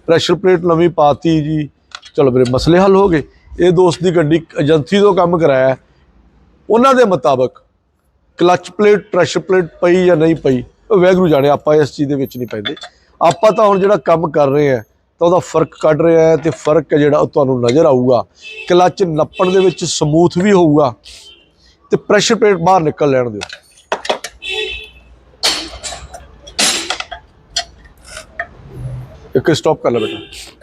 [SPEAKER 2] ਪ੍ਰੈਸ਼ਰ ਪਲੇਟ ਨਵੀਂ ਪਾਤੀ ਜੀ ਚਲੋ ਮੇਰੇ ਮਸਲੇ ਹੱਲ ਹੋ ਗਏ। ਇਹ ਦੋਸਤ ਦੀ ਗੱਡੀ ਏਜੰਸੀ ਤੋਂ ਕੰਮ ਕਰਾਇਆ। ਉਹਨਾਂ ਦੇ ਮੁਤਾਬਕ ਕਲਚ ਪਲੇਟ, ਪ੍ਰੈਸ਼ਰ ਪਲੇਟ ਪਈ ਜਾਂ ਨਹੀਂ ਪਈ, ਉਹ ਵੈਗਰੂ ਜਾਣੇ, ਆਪਾਂ ਇਸ ਚੀਜ਼ ਦੇ ਵਿੱਚ ਨਹੀਂ ਪੈਂਦੇ। ਆਪਾਂ ਤਾਂ ਹੁਣ ਜਿਹੜਾ ਕੰਮ ਕਰ ਰਹੇ ਆ ਤਾਂ ਉਹਦਾ ਫ਼ਰਕ ਕੱਢ ਰਿਹਾ ਆ ਤੇ ਫ਼ਰਕ ਹੈ ਜਿਹੜਾ ਉਹ ਤੁਹਾਨੂੰ ਨਜ਼ਰ ਆਊਗਾ। ਕਲਚ ਨੱਪਣ ਦੇ ਵਿੱਚ ਸਮੂਥ ਵੀ ਹੋਊਗਾ ਤੇ ਪ੍ਰੈਸ਼ਰ ਪਲੇਟ ਬਾਹਰ ਨਿਕਲ ਲੈਣ ਦਿਓ। ਇੱਕ ਸਟਾਪ ਕਰ ਲੈ ਬੇਟਾ।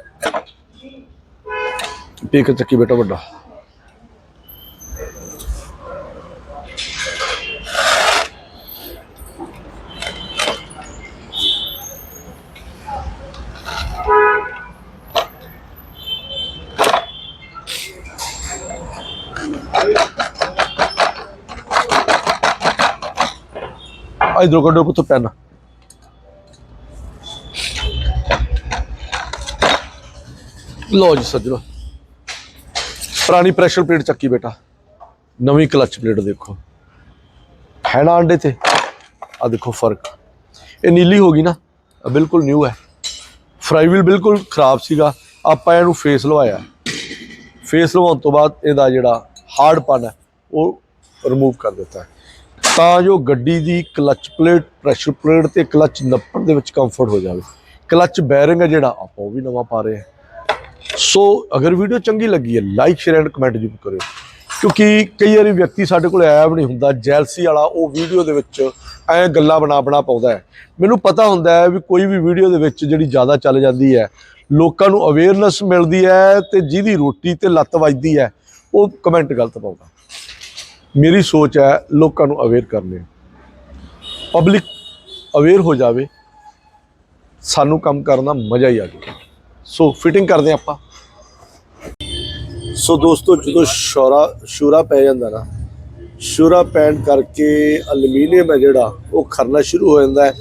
[SPEAKER 2] ਪੀਕ ਚੱਕੀ ਬੇਟਾ ਵੱਡਾ। ਇਧਰੋਂ ਕੱਢੋ ਪੁੱਤ ਪੈਨ। ਲੋ ਜੀ ਸੱਜਣੋ। ਪੁਰਾਣੀ ਪ੍ਰੈਸ਼ਰ ਪਲੇਟ ਚੱਕੀ ਬੇਟਾ। ਨਵੀਂ ਕਲਚ ਪਲੇਟ ਦੇਖੋ। ਹੈ ਨਾ ਅੰਡੇ ਤੇ। ਆ ਦੇਖੋ ਫ਼ਰਕ। ਇਹ ਨੀਲੀ ਹੋ ਗਈ ਨਾ ਬਿਲਕੁਲ ਨਿਊ ਹੈ। ਫਰਾਈਵੀਲ ਬਿਲਕੁਲ ਖਰਾਬ ਸੀਗਾ। ਆਪਾਂ ਇਹਨੂੰ ਫੇਸ ਲਵਾਇਆ। ਫੇਸ ਲਵਾਉਣ ਤੋਂ ਬਾਅਦ ਇਹਦਾ ਜਿਹੜਾ ਹਾਰਡਪਨ ਹੈ, ਉਹ ਰਿਮੂਵ ਕਰ ਦਿੱਤਾ ਹੈ। ਤਾਂ ਜੋ ਗੱਡੀ ਦੀ ਕਲਚ ਪਲੇਟ ਪ੍ਰੈਸ਼ਰ ਪਲੇਟ ਤੇ ਕਲਚ ਨੱਪਣ ਦੇ ਵਿੱਚ ਕੰਫਰਟ ਹੋ ਜਾਵੇ। ਕਲਚ ਬੈਰਿੰਗ ਹੈ ਜਿਹੜਾ, ਆਪਾਂ ਉਹ ਵੀ ਨਵਾਂ ਪਾ ਰਹੇ ਹਾਂ। ਸੋ ਅਗਰ ਵੀਡੀਓ ਚੰਗੀ ਲੱਗੀ ਹੈ ਲਾਈਕ ਸ਼ੇਅਰ ਐਂਡ ਕਮੈਂਟ ਜ਼ਰੂਰ ਕਰਿਓ। ਕਿਉਂਕਿ ਕਈ ਵਾਰੀ ਵਿਅਕਤੀ ਸਾਡੇ ਕੋਲ ਆਇਆ ਵੀ ਨਹੀਂ ਹੁੰਦਾ ਜੈਲਸੀ ਵਾਲਾ ਉਹ ਵੀਡੀਓ ਦੇ ਵਿੱਚ ਐ ਗੱਲਾਂ ਬਣਾ ਬਣਾ ਪਾਉਂਦਾ ਹੈ। ਮੈਨੂੰ ਪਤਾ ਹੁੰਦਾ ਹੈ ਵੀ ਕੋਈ ਵੀ ਵੀਡੀਓ ਦੇ ਵਿੱਚ ਜਿਹੜੀ ਜ਼ਿਆਦਾ ਚੱਲ ਜਾਂਦੀ ਹੈ, ਲੋਕਾਂ ਨੂੰ ਅਵੇਅਰਨੈਸ ਮਿਲਦੀ ਹੈ ਤੇ ਜਿਹਦੀ ਰੋਟੀ ਤੇ ਲੱਤ ਵੱਜਦੀ ਹੈ, ਉਹ ਕਮੈਂਟ ਗਲਤ ਪਾਉਂਦਾ। ਮੇਰੀ ਸੋਚ ਹੈ, ਲੋਕਾਂ ਨੂੰ ਅਵੇਅਰ ਕਰਨੇ ਪਬਲਿਕ ਅਵੇਅਰ ਹੋ ਜਾਵੇ, ਸਾਨੂੰ ਕੰਮ ਕਰਨ ਦਾ ਮਜ਼ਾ ਹੀ ਆ ਜਾਵੇ। ਸੋ ਫਿਟਿੰਗ ਕਰਦੇ ਹਾਂ ਆਪਾਂ। ਸੋ ਦੋਸਤੋ, ਜਦੋਂ ਸ਼ੋਰਾ ਸ਼ੂਰਾ ਪੈ ਜਾਂਦਾ ਨਾ, ਸ਼ੂਰਾ ਪੈਣ ਕਰਕੇ ਐਲੂਮੀਨੀਅਮ ਹੈ ਜਿਹੜਾ, ਉਹ ਖਰਨਾ ਸ਼ੁਰੂ ਹੋ ਜਾਂਦਾ ਹੈ,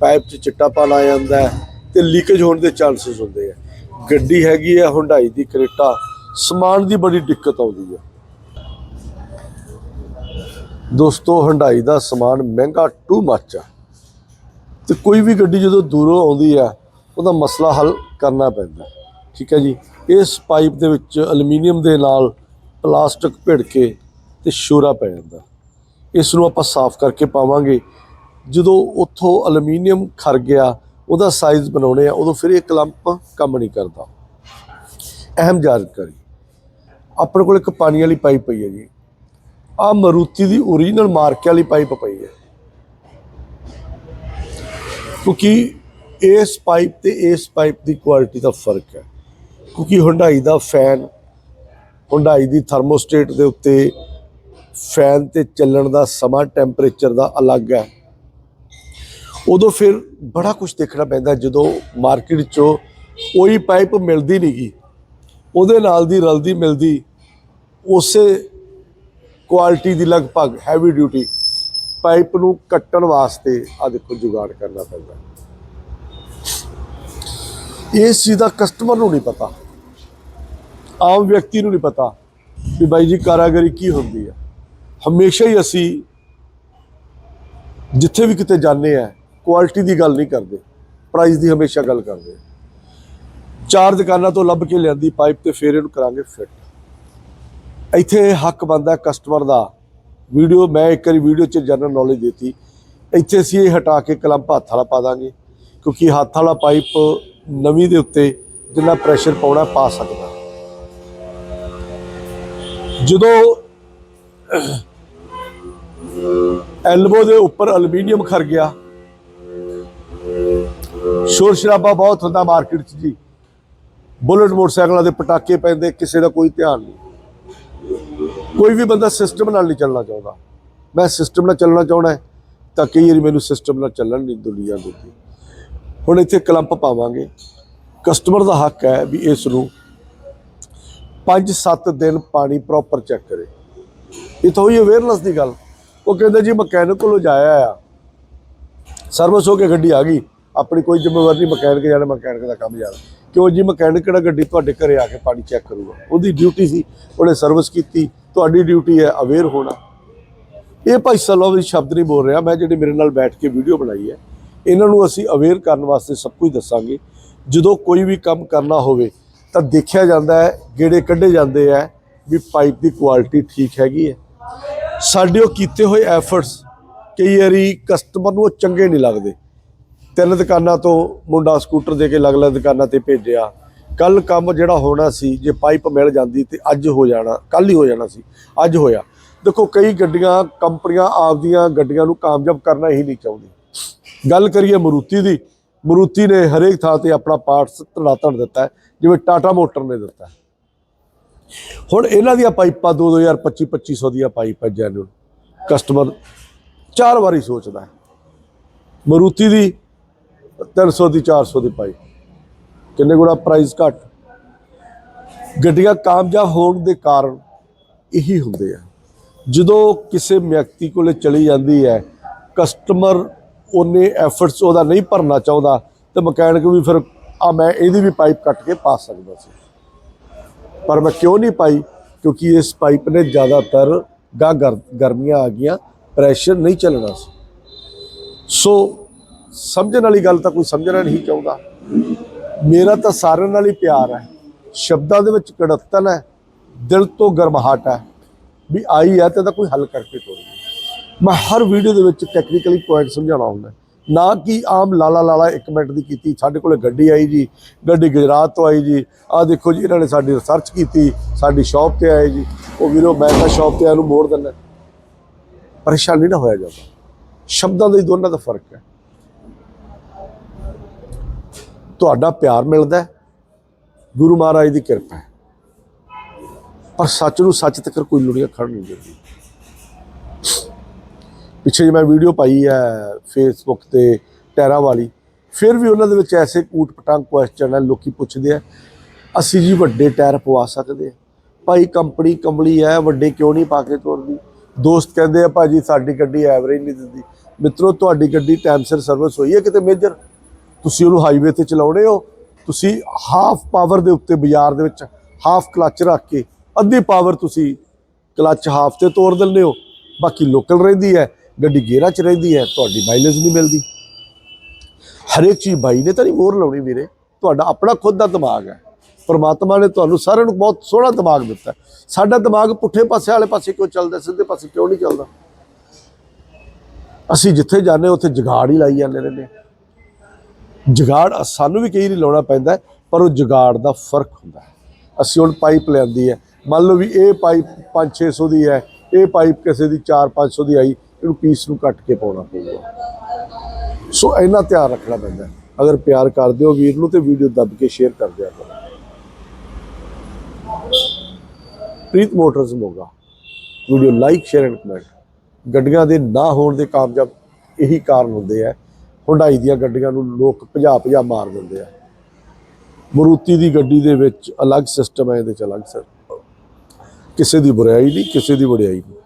[SPEAKER 2] ਪਾਈਪ 'ਚ ਚਿੱਟਾਪਨ ਆ ਜਾਂਦਾ ਹੈ ਤੇ ਲੀਕੇਜ ਹੋਣ ਦੇ ਚਾਂਸਸ ਹੁੰਦੇ ਆ। ਗੱਡੀ ਹੈਗੀ ਹੈ ਹੁੰਡਾਈ ਦੀ ਕਰੇਟਾ ਸਮਾਨ ਦੀ ਬੜੀ ਦਿੱਕਤ ਆਉਂਦੀ ਹੈ। ਦੋਸਤੋ ਹੁੰਡਾਈ ਦਾ ਸਮਾਨ ਮਹਿੰਗਾ ਟੂ ਮੱਚ ਆ। ਤੇ ਕੋਈ ਵੀ ਗੱਡੀ ਜਦੋਂ ਦੂਰੋਂ ਆਉਂਦੀ ਆ ਉਹਦਾ ਮਸਲਾ ਹੱਲ ਕਰਨਾ ਪੈਂਦਾ ਠੀਕ ਹੈ ਜੀ? ਇਸ ਪਾਈਪ ਦੇ ਵਿੱਚ ਐਲੂਮੀਨੀਅਮ ਦੇ ਨਾਲ ਪਲਾਸਟਿਕ ਭਿੜ ਕੇ ਤੇ ਸ਼ੋਰਾ ਪੈ ਜਾਂਦਾ ਇਸ ਨੂੰ ਆਪਾਂ ਸਾਫ਼ ਕਰਕੇ ਪਾਵਾਂਗੇ। ਜਦੋਂ ਉੱਥੋਂ ਐਲੂਮੀਨੀਅਮ ਖਰ ਗਿਆ, ਉਹਦਾ ਸਾਈਜ਼ ਬਣਾਉਣੇ ਆ, ਉਦੋਂ ਫਿਰ ਇਹ ਕਲੰਪ ਕੰਮ ਨਹੀਂ ਕਰਦਾ। ਅਹਿਮ ਜਾਣਕਾਰੀ। ਆਪਣੇ ਕੋਲ ਇੱਕ ਪਾਣੀ ਵਾਲੀ ਪਾਈਪ ਪਈ ਹੈ ਜੀ। ਆ ਮਰੂਤੀ ਦੀ ਓਰੀਜਨਲ ਮਾਰਕੇ ਵਾਲੀ ਪਾਈਪ ਪਈ ਹੈ। ਕਿਉਂਕਿ ਇਸ ਪਾਈਪ ਤੇ ਇਸ ਪਾਈਪ ਦੀ ਕੁਆਲਿਟੀ ਦਾ ਫ਼ਰਕ ਹੈ। ਕਿਉਂਕਿ ਹੁੰਡਾਈ ਦਾ ਫੈਨ ਹੁੰਡਾਈ ਦੀ ਥਰਮੋਸਟੇਟ ਦੇ ਉੱਤੇ ਫੈਨ ਤੇ ਚੱਲਣ ਦਾ ਸਮਾਂ ਟੈਂਪਰੇਚਰ ਦਾ ਅਲੱਗ ਹੈ। ਉਦੋਂ ਫਿਰ ਬੜਾ ਕੁਝ ਦੇਖਣਾ ਪੈਂਦਾ ਜਦੋਂ ਮਾਰਕੀਟ 'ਚੋਂ ਕੋਈ ਪਾਈਪ ਮਿਲਦੀ ਨਹੀਂਗੀ ਉਹਦੇ ਨਾਲ ਦੀ ਰਲਦੀ ਮਿਲਦੀ ਉਸੇ ਕੁਆਲਿਟੀ ਦੀ ਲਗਭਗ ਹੈਵੀ ਡਿਊਟੀ ਪਾਈਪ ਨੂੰ ਕੱਟਣ ਵਾਸਤੇ ਆ ਦੇਖੋ ਜੁਗਾੜ ਕਰਨਾ ਪੈਂਦਾ। ਇਸ ਚੀਜ਼ ਦਾ ਕਸਟਮਰ ਨੂੰ ਨਹੀਂ ਪਤਾ। ਆਮ ਵਿਅਕਤੀ ਨੂੰ ਨਹੀਂ ਪਤਾ ਵੀ ਬਾਈ ਜੀ ਕਾਰਾਗਰੀ ਕੀ ਹੁੰਦੀ ਹੈ। ਹਮੇਸ਼ਾ ਹੀ ਅਸੀਂ ਜਿੱਥੇ ਵੀ ਕਿਤੇ ਜਾਂਦੇ ਆ ਕੁਆਲਿਟੀ ਦੀ ਗੱਲ ਨਹੀਂ ਕਰਦੇ। ਪ੍ਰਾਈਸ ਦੀ ਹਮੇਸ਼ਾ ਗੱਲ ਕਰਦੇ ਚਾਰ ਦੁਕਾਨਾਂ ਤੋਂ ਲੱਭ ਕੇ ਲਿਆਂਦੀ ਪਾਈਪ ਤੇ ਫੇਰ ਇਹਨੂੰ ਕਰਾਂਗੇ ਫਿੱਟ ਇੱਥੇ ਹੱਕ ਬੰਦਾ ਕਸਟਮਰ ਦਾ। ਵੀਡੀਓ, ਮੈਂ ਇੱਕ ਵਾਰੀ ਵੀਡੀਓ 'ਚ ਜਨਰਲ ਨੌਲੇਜ ਦਿੱਤੀ। ਇੱਥੇ ਅਸੀਂ ਇਹ ਹਟਾ ਕੇ ਕਲੰਪ ਹੱਥ ਵਾਲਾ ਪਾ ਦਾਂਗੇ। ਕਿਉਂਕਿ ਹੱਥ ਵਾਲਾ ਪਾਈਪ ਨਵੀਂ ਦੇ ਉੱਤੇ ਜਿੰਨਾ ਪ੍ਰੈਸ਼ਰ ਪਾਉਣਾ ਪਾ ਸਕਦਾ। ਜਦੋਂ ਐਲਬੋ ਦੇ ਉੱਪਰ ਐਲੂਮੀਨੀਅਮ ਖਰ ਗਿਆ, ਸ਼ੋਰ ਸ਼ਰਾਬਾ ਬਹੁਤ ਹੁੰਦਾ ਮਾਰਕੀਟ 'ਚ ਜੀ। ਬੁਲਟ ਮੋਟਰਸਾਈਕਲਾਂ ਦੇ ਪਟਾਕੇ ਪੈਂਦੇ, ਕਿਸੇ ਦਾ ਕੋਈ ਧਿਆਨ ਨਹੀਂ। ਕੋਈ ਵੀ ਬੰਦਾ ਸਿਸਟਮ ਨਾਲ ਨਹੀਂ ਚੱਲਣਾ ਚਾਹੁੰਦਾ। ਮੈਂ ਸਿਸਟਮ ਨਾਲ ਚੱਲਣਾ ਚਾਹੁੰਦਾ ਤਾਂ ਕਈ ਵਾਰੀ ਮੈਨੂੰ ਸਿਸਟਮ ਨਾਲ ਚੱਲਣ ਨਹੀਂ ਦੁਨੀਆ ਦਿੰਦੀ। ਹੁਣ ਇੱਥੇ ਕਲੰਪ ਪਾਵਾਂਗੇ। ਕਸਟਮਰ ਦਾ ਹੱਕ ਹੈ ਵੀ ਇਸ ਨੂੰ 5-7 ਦਿਨ ਪਾਣੀ ਪ੍ਰੋਪਰ ਚੈੱਕ ਕਰੇ। ਇਹ ਤਾਂ ਹੋਈ ਅਵੇਅਰਨੈਸ ਦੀ ਗੱਲ। ਉਹ ਕਹਿੰਦੇ ਜੀ ਮਕੈਨਿਕ ਕੋਲੋਂ ਜਾਇਆ ਆ। ਸਰਵਿਸ ਹੋ ਕੇ ਗੱਡੀ ਆ ਗਈ। ਆਪਣੀ ਕੋਈ ਜ਼ਿੰਮੇਵਾਰੀ ਨਹੀਂ ਮਕੈਨਿਕ ਜਾਣਾ ਮਕੈਨਿਕ ਦਾ ਕੰਮ ਜਾਣਾ। ਕਿਉਂ ਜੀ ਮਕੈਨਿਕ ਕਿਹੜਾ ਗੱਡੀ ਤੁਹਾਡੇ ਘਰੇ ਆ ਕੇ ਪਾਣੀ ਚੈੱਕ ਕਰੂਗਾ? ਉਹਦੀ ਡਿਊਟੀ ਸੀ। ਉਹਨੇ ਸਰਵਿਸ ਕੀਤੀ। ਤੁਹਾਡੀ ਡਿਊਟੀ ਹੈ ਅਵੇਅਰ ਹੋਣਾ। ਇਹ ਭਾਈ ਸਲਵਾ ਵੀ ਸ਼ਬਦ ਨਹੀਂ ਬੋਲ ਰਿਹਾ। ਮੈਂ ਜਿਹੜੇ ਮੇਰੇ ਨਾਲ ਬੈਠ ਕੇ ਵੀਡੀਓ ਬਣਾਈ ਹੈ। ਇਹਨਾਂ ਨੂੰ ਅਸੀਂ ਅਵੇਅਰ ਕਰਨ ਵਾਸਤੇ ਸਭ ਕੁਝ ਦੱਸਾਂਗੇ। ਜਦੋਂ ਕੋਈ ਵੀ ਕੰਮ ਕਰਨਾ ਹੋਵੇ ਤਾਂ ਦੇਖਿਆ ਜਾਂਦਾ ਹੈ, ਗੇੜੇ ਕੱਢੇ ਜਾਂਦੇ ਆ ਵੀ ਪਾਈਪ ਦੀ ਕੁਆਲਿਟੀ ਠੀਕ ਹੈਗੀ ਹੈ। ਸਾਡੇ ਉਹ ਕੀਤੇ ਹੋਏ ਐਫਰਟਸ ਕਈ ਵਾਰੀ ਕਸਟਮਰ ਨੂੰ ਉਹ ਚੰਗੇ ਨਹੀਂ ਲੱਗਦੇ। ਤਿੰਨ ਦੁਕਾਨਾਂ ਤੋਂ ਮੁੰਡਾ ਸਕੂਟਰ ਦੇ ਕੇ ਅਲੱਗ-ਅਲੱਗ ਦੁਕਾਨਾਂ ਤੇ ਭੇਜਿਆ। ਕੱਲ ਕੰਮ ਜਿਹੜਾ ਹੋਣਾ ਸੀ, ਜੇ ਪਾਈਪ ਮਿਲ ਜਾਂਦੀ ਤੇ ਅੱਜ ਹੋ ਜਾਣਾ ਕੱਲ ਹੀ ਹੋ ਜਾਣਾ ਸੀ, ਅੱਜ ਹੋਇਆ। ਦੇਖੋ, ਕਈ ਗੱਡੀਆਂ, ਕੰਪਨੀਆਂ ਆਪਦੀਆਂ ਗੱਡੀਆਂ ਨੂੰ ਕਾਮਯਾਬ ਕਰਨਾ ਹੀ ਨਹੀਂ ਚਾਹੁੰਦੀ ਗੱਲ ਕਰੀਏ ਮਰੂਤੀ ਦੀ, ਮਰੂਤੀ ਨੇ ਹਰੇਕ ਥਾਂ ਤੇ ਆਪਣਾ ਪਾਰਟਸ ਧੜਾ ਧੜ ਦਿੱਤਾ ਜਿਵੇਂ ਟਾਟਾ ਮੋਟਰ ਨੇ ਦਿੱਤਾ ਹੁਣ ਇਹਨਾਂ ਦੀਆਂ ਪਾਈਪਾਂ 2025 2500 ਦੀਆਂ ਪਾਈਪ ਹੈ ਜੈਨੂਨ ਕਸਟਮਰ ਚਾਰ ਵਾਰੀ ਸੋਚਦਾ ਹੈ। ਮਰੂਤੀ ਦੀ 300 ਦੀ 400 ਦੀ ਪਾਈਪ, ਕਿੰਨੇ ਗੁਣਾ ਪ੍ਰਾਈਸ ਘੱਟ। ਗੱਡੀਆਂ ਕਾਮਯਾਬ ਹੋਣ ਦੇ ਕਾਰਨ ਇਹੀ ਹੁੰਦੇ ਆ। ਜਦੋਂ ਕਿਸੇ ਵਿਅਕਤੀ ਕੋਲੇ ਚਲੀ ਜਾਂਦੀ ਹੈ ਕਸਟਮਰ ਉਹਨੇ ਐਫਰਟਸ ਉਹਦਾ ਨਹੀਂ ਭਰਨਾ ਚਾਹੁੰਦਾ, ਤੇ ਮਕੈਨਿਕ ਵੀ ਫਿਰ, ਆ, ਮੈਂ ਇਹਦੀ ਵੀ ਪਾਈਪ ਕੱਟ ਕੇ ਪਾ ਸਕਦਾ ਸੀ। ਪਰ ਮੈਂ ਕਿਉਂ ਨਹੀਂ ਪਾਈ? ਕਿਉਂਕਿ ਇਸ ਪਾਈਪ ਨੇ ਜ਼ਿਆਦਾਤਰ ਗਾ ਗਰ- ਗਰਮੀਆਂ ਆ ਗਈਆਂ ਪ੍ਰੈਸ਼ਰ ਨਹੀਂ ਚੱਲਣਾ ਸੀ। ਸੋ ਸਮਝਣ ਵਾਲੀ ਗੱਲ ਤਾਂ ਕੋਈ ਸਮਝਣਾ ਨਹੀਂ ਚਾਹੁੰਦਾ। ਮੇਰਾ ਤਾਂ ਸਾਰਿਆਂ ਨਾਲ ਹੀ ਪਿਆਰ ਹੈ। ਸ਼ਬਦਾਂ ਦੇ ਵਿੱਚ ਕੜਤਨ ਹੈ, ਦਿਲ ਤੋਂ ਗਰਮਹਾਟ ਹੈ। ਵੀ ਆਈ ਹੈ ਤੇ ਇਹਦਾ ਕੋਈ ਹੱਲ ਕਰਕੇ ਤੋਰੀਏ। ਮੈਂ ਹਰ ਵੀਡੀਓ ਦੇ ਵਿੱਚ ਟੈਕਨੀਕਲੀ ਪੁਆਇੰਟ ਸਮਝਾਉਣਾ ਹੁੰਦਾ ਨਾ ਕਿ ਆਮ ਲਾਲਾ ਲਾਲਾ ਇੱਕ ਮਿੰਟ ਦੀ ਕੀਤੀ, ਸਾਡੇ ਕੋਲੇ ਗੱਡੀ ਆਈ ਜੀ, ਗੱਡੀ ਗੁਜਰਾਤ ਤੋਂ ਆਈ ਜੀ, ਆਹ ਦੇਖੋ ਜੀ, ਇਹਨਾਂ ਨੇ ਸਾਡੀ ਰਿਸਰਚ ਕੀਤੀ, ਸਾਡੀ ਸ਼ਾਪ ਤੇ ਆਏ ਜੀ। ਉਹ ਵੀਰੋ, ਮੈਂ ਤਾਂ ਸ਼ਾਪ ਤੇ ਆਇਆ ਨੂੰ ਮੋੜ ਦਿੰਦਾ। ਪਰੇਸ਼ਾਨੀ ਨਾ ਹੋਇਆ ਜਾਂਦਾ। ਸ਼ਬਦਾਂ ਦੇ ਦੋਨਾਂ ਦਾ ਫ਼ਰਕ ਹੈ। ਤੁਹਾਡਾ ਪਿਆਰ ਮਿਲਦਾ ਗੁਰੂ ਮਹਾਰਾਜ ਦੀ ਕਿਰਪਾ ਹੈ। ਪਰ ਸੱਚ ਨੂੰ ਸੱਚ ਤੱਕ ਕੋਈ ਲੁੜੀਆਂ ਖੜ ਨਹੀਂ ਦਿੰਦੀ। ਪਿੱਛੇ ਜੇ ਮੈਂ ਵੀਡੀਓ ਪਾਈ ਹੈ ਫੇਸਬੁੱਕ ਤੇ ਟੈਰਾਂ ਵਾਲੀ। ਫਿਰ ਵੀ ਉਹਨਾਂ ਦੇ ਵਿੱਚ ਐਸੇ ਕੂਟ ਪਟੰਗ ਕੁਐਸਚਨ ਹੈ, ਲੋਕੀ ਪੁੱਛਦੇ ਆ, ਅਸੀਂ ਜੀ ਵੱਡੇ ਟਾਇਰ ਪਵਾ ਸਕਦੇ ਆ। ਭਾਈ ਕੰਪਨੀ ਕੰਬਲੀ ਹੈ, ਵੱਡੇ ਕਿਉਂ ਨਹੀਂ ਪਾ ਕੇ ਤੋਰਦੀ? ਦੋਸਤ ਕਹਿੰਦੇ ਆ, ਭਾਜੀ ਸਾਡੀ ਗੱਡੀ ਐਵਰੇਜ ਨਹੀਂ ਦਿੰਦੀ। ਮਿੱਤਰੋ, ਤੁਹਾਡੀ ਗੱਡੀ ਟਾਈਮ ਸਿਰ ਸਰਵਿਸ ਹੋਈ ਹੈ ਕਿਤੇ ਮੇਜਰ ਤੁਸੀਂ ਉਹਨੂੰ ਹਾਈਵੇ ਤੇ ਚਲਾਉਣੇ ਹੋ? ਤੁਸੀਂ ਹਾਫ ਪਾਵਰ ਦੇ ਉੱਤੇ ਬਾਜ਼ਾਰ ਦੇ ਵਿੱਚ ਹਾਫ ਕਲੱਚ ਰੱਖ ਕੇ ਅੱਧੀ ਪਾਵਰ ਤੁਸੀਂ ਕਲੱਚ ਹਾਫ ਤੇ ਤੋੜ ਦਿੰਦੇ ਹੋ। ਬਾਕੀ ਲੋਕਲ ਰਹਿੰਦੀ ਹੈ। ਗੱਡੀ ਗੇਅਰਾਂ 'ਚ ਰਹਿੰਦੀ ਹੈ, ਤੁਹਾਡੀ ਮਾਈਲੇਜ ਨਹੀਂ ਮਿਲਦੀ। ਹਰੇਕ ਚੀਜ਼ ਬਾਈ ਨੇ ਤਾਂ ਨਹੀਂ ਮੋਹਰ ਲਾਉਣੀ ਵੀਰੇ। ਤੁਹਾਡਾ ਆਪਣਾ ਖੁਦ ਦਾ ਦਿਮਾਗ ਹੈ। ਪਰਮਾਤਮਾ ਨੇ ਤੁਹਾਨੂੰ ਸਾਰਿਆਂ ਨੂੰ ਬਹੁਤ ਸੋਹਣਾ ਦਿਮਾਗ ਦਿੱਤਾ। ਸਾਡਾ ਦਿਮਾਗ ਪੁੱਠੇ ਪਾਸੇ ਵਾਲੇ ਪਾਸੇ ਕਿਉਂ ਚੱਲਦਾ, ਸਿੱਧੇ ਪਾਸੇ ਕਿਉਂ ਨਹੀਂ ਚੱਲਦਾ? ਅਸੀਂ ਜਿੱਥੇ ਜਾਂਦੇ ਉੱਥੇ ਜਗਾੜ ਹੀ ਲਾਈ ਜਾਂਦੇ ਰਹਿੰਦੇ ਜਗਾੜ ਸਾਨੂੰ ਵੀ ਕਈ ਵਾਰੀ ਲਾਉਣਾ ਪੈਂਦਾ ਪਰ ਉਹ ਜਗਾੜ ਦਾ ਫ਼ਰਕ ਹੁੰਦਾ ਅਸੀਂ ਹੁਣ ਪਾਈਪ ਲਿਆਂਦੀ ਹੈ। ਮੰਨ ਲਓ ਵੀ ਇਹ ਪਾਈਪ 5-600 ਦੀ ਹੈ, ਇਹ ਪਾਈਪ ਕਿਸੇ ਦੀ 4-500 ਦੀ ਆਈ ਇਹਨੂੰ ਪੀਸ ਨੂੰ ਕੱਟ ਕੇ ਪਾਉਣਾ ਪਊਗਾ। ਸੋ ਇੰਨਾ ਧਿਆਨ ਰੱਖਣਾ ਪੈਂਦਾ ਅਗਰ ਪਿਆਰ ਕਰਦੇ ਹੋ ਵੀਰ ਨੂੰ ਤੇ ਵੀਡੀਓ ਦੱਬ ਕੇ ਸ਼ੇਅਰ ਕਰ ਦਿਆ ਕਰੋ। Preet motors Moga. Video like share and comment ਗੱਡੀਆਂ ਦੇ ਨਾ ਹੋਣ ਦੇ ਕਾਮਯਾਬ ਇਹੀ ਕਾਰਨ ਹੁੰਦੇ ਆ। ਹੁੰਡਾਈ ਦੀਆਂ ਗੱਡੀਆਂ ਨੂੰ ਲੋਕ ਭਜਾ ਭਜਾ ਮਾਰ ਦਿੰਦੇ ਆ। ਮਰੂਤੀ ਦੀ ਗੱਡੀ ਦੇ ਵਿੱਚ ਅਲੱਗ ਸਿਸਟਮ ਹੈ ਇਹਦੇ ਚ ਅਲੱਗ ਸਿਸਟਮ ਕਿਸੇ ਦੀ ਬੁਰਾਈ ਨਹੀਂ, ਕਿਸੇ ਦੀ ਵਡਿਆਈ ਨਹੀਂ।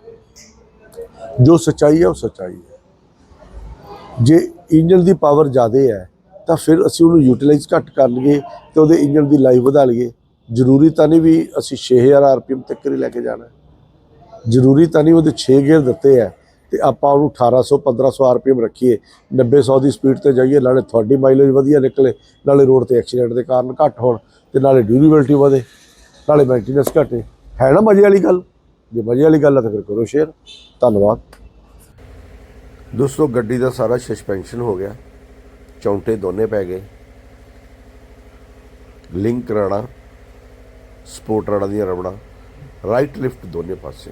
[SPEAKER 2] ਜੋ ਸੱਚਾਈ ਹੈ, ਉਹ ਸੱਚਾਈ ਹੈ। ਜੇ ਇੰਜਨ ਦੀ ਪਾਵਰ ਜ਼ਿਆਦਾ ਹੈ, ਤਾਂ ਫਿਰ ਅਸੀਂ ਉਹਨੂੰ ਯੂਟਿਲਾਈਜ਼ ਘੱਟ ਕਰ ਲਈਏ ਤੇ ਉਹਦੇ ਇੰਜਨ ਦੀ ਲਾਈਫ ਵਧਾ ਲਈਏ। ਜ਼ਰੂਰੀ ਤਾਂ ਨਹੀਂ ਵੀ ਅਸੀਂ 6000 ਆਰਪੀਐਮ ਤੱਕ ਹੀ ਲੈ ਕੇ ਜਾਣਾ ਜ਼ਰੂਰੀ ਤਾਂ ਨਹੀਂ ਉਹਦੇ 6 ਗੇਅਰ ਦਿੱਤੇ ਹੈ ਤੇ ਆਪਾਂ ਉਹਨੂੰ 1800 1500 ਆਰਪੀਐਮ ਰੱਖੀਏ 90 100 ਦੀ ਸਪੀਡ ਤੇ ਜਾਈਏ, ਨਾਲੇ ਤੁਹਾਡੀ ਮਾਈਲੇਜ ਵਧੀਆ ਨਿਕਲੇ, ਨਾਲੇ ਰੋਡ ਤੇ ਐਕਸੀਡੈਂਟ ਦੇ ਕਾਰਨ ਘੱਟ ਹੋਣ ਤੇ ਨਾਲੇ ਡਿਊਰੇਬਿਲਟੀ ਵਧੇ, ਨਾਲੇ ਮੇਨਟੇਨੈਂਸ ਘਟੇ। ਹੈ ਨਾ ਮਜ਼ੇ ਵਾਲੀ ਗੱਲ? ਜੇ ਮਜ਼ੇ ਵਾਲੀ ਗੱਲ ਹੈ ਤਾਂ ਫਿਰ ਕਰੋ ਸ਼ੇਅਰ ਧੰਨਵਾਦ। ਦੋਸਤੋ, ਗੱਡੀ ਦਾ ਸਾਰਾ ਸਸਪੈਂਸ਼ਨ ਹੋ ਗਿਆ। ਚੌਂਟੇ ਦੋਨੇ ਪੈ ਗਏ। ਲਿੰਕ ਰਾਣਾ ਸਪੋਰਟ ਰਾਣਾ ਦੀਆਂ ਰਬੜਾਂ। ਰਾਈਟ ਲਿਫਟ ਦੋਨੇ ਪਾਸੇ।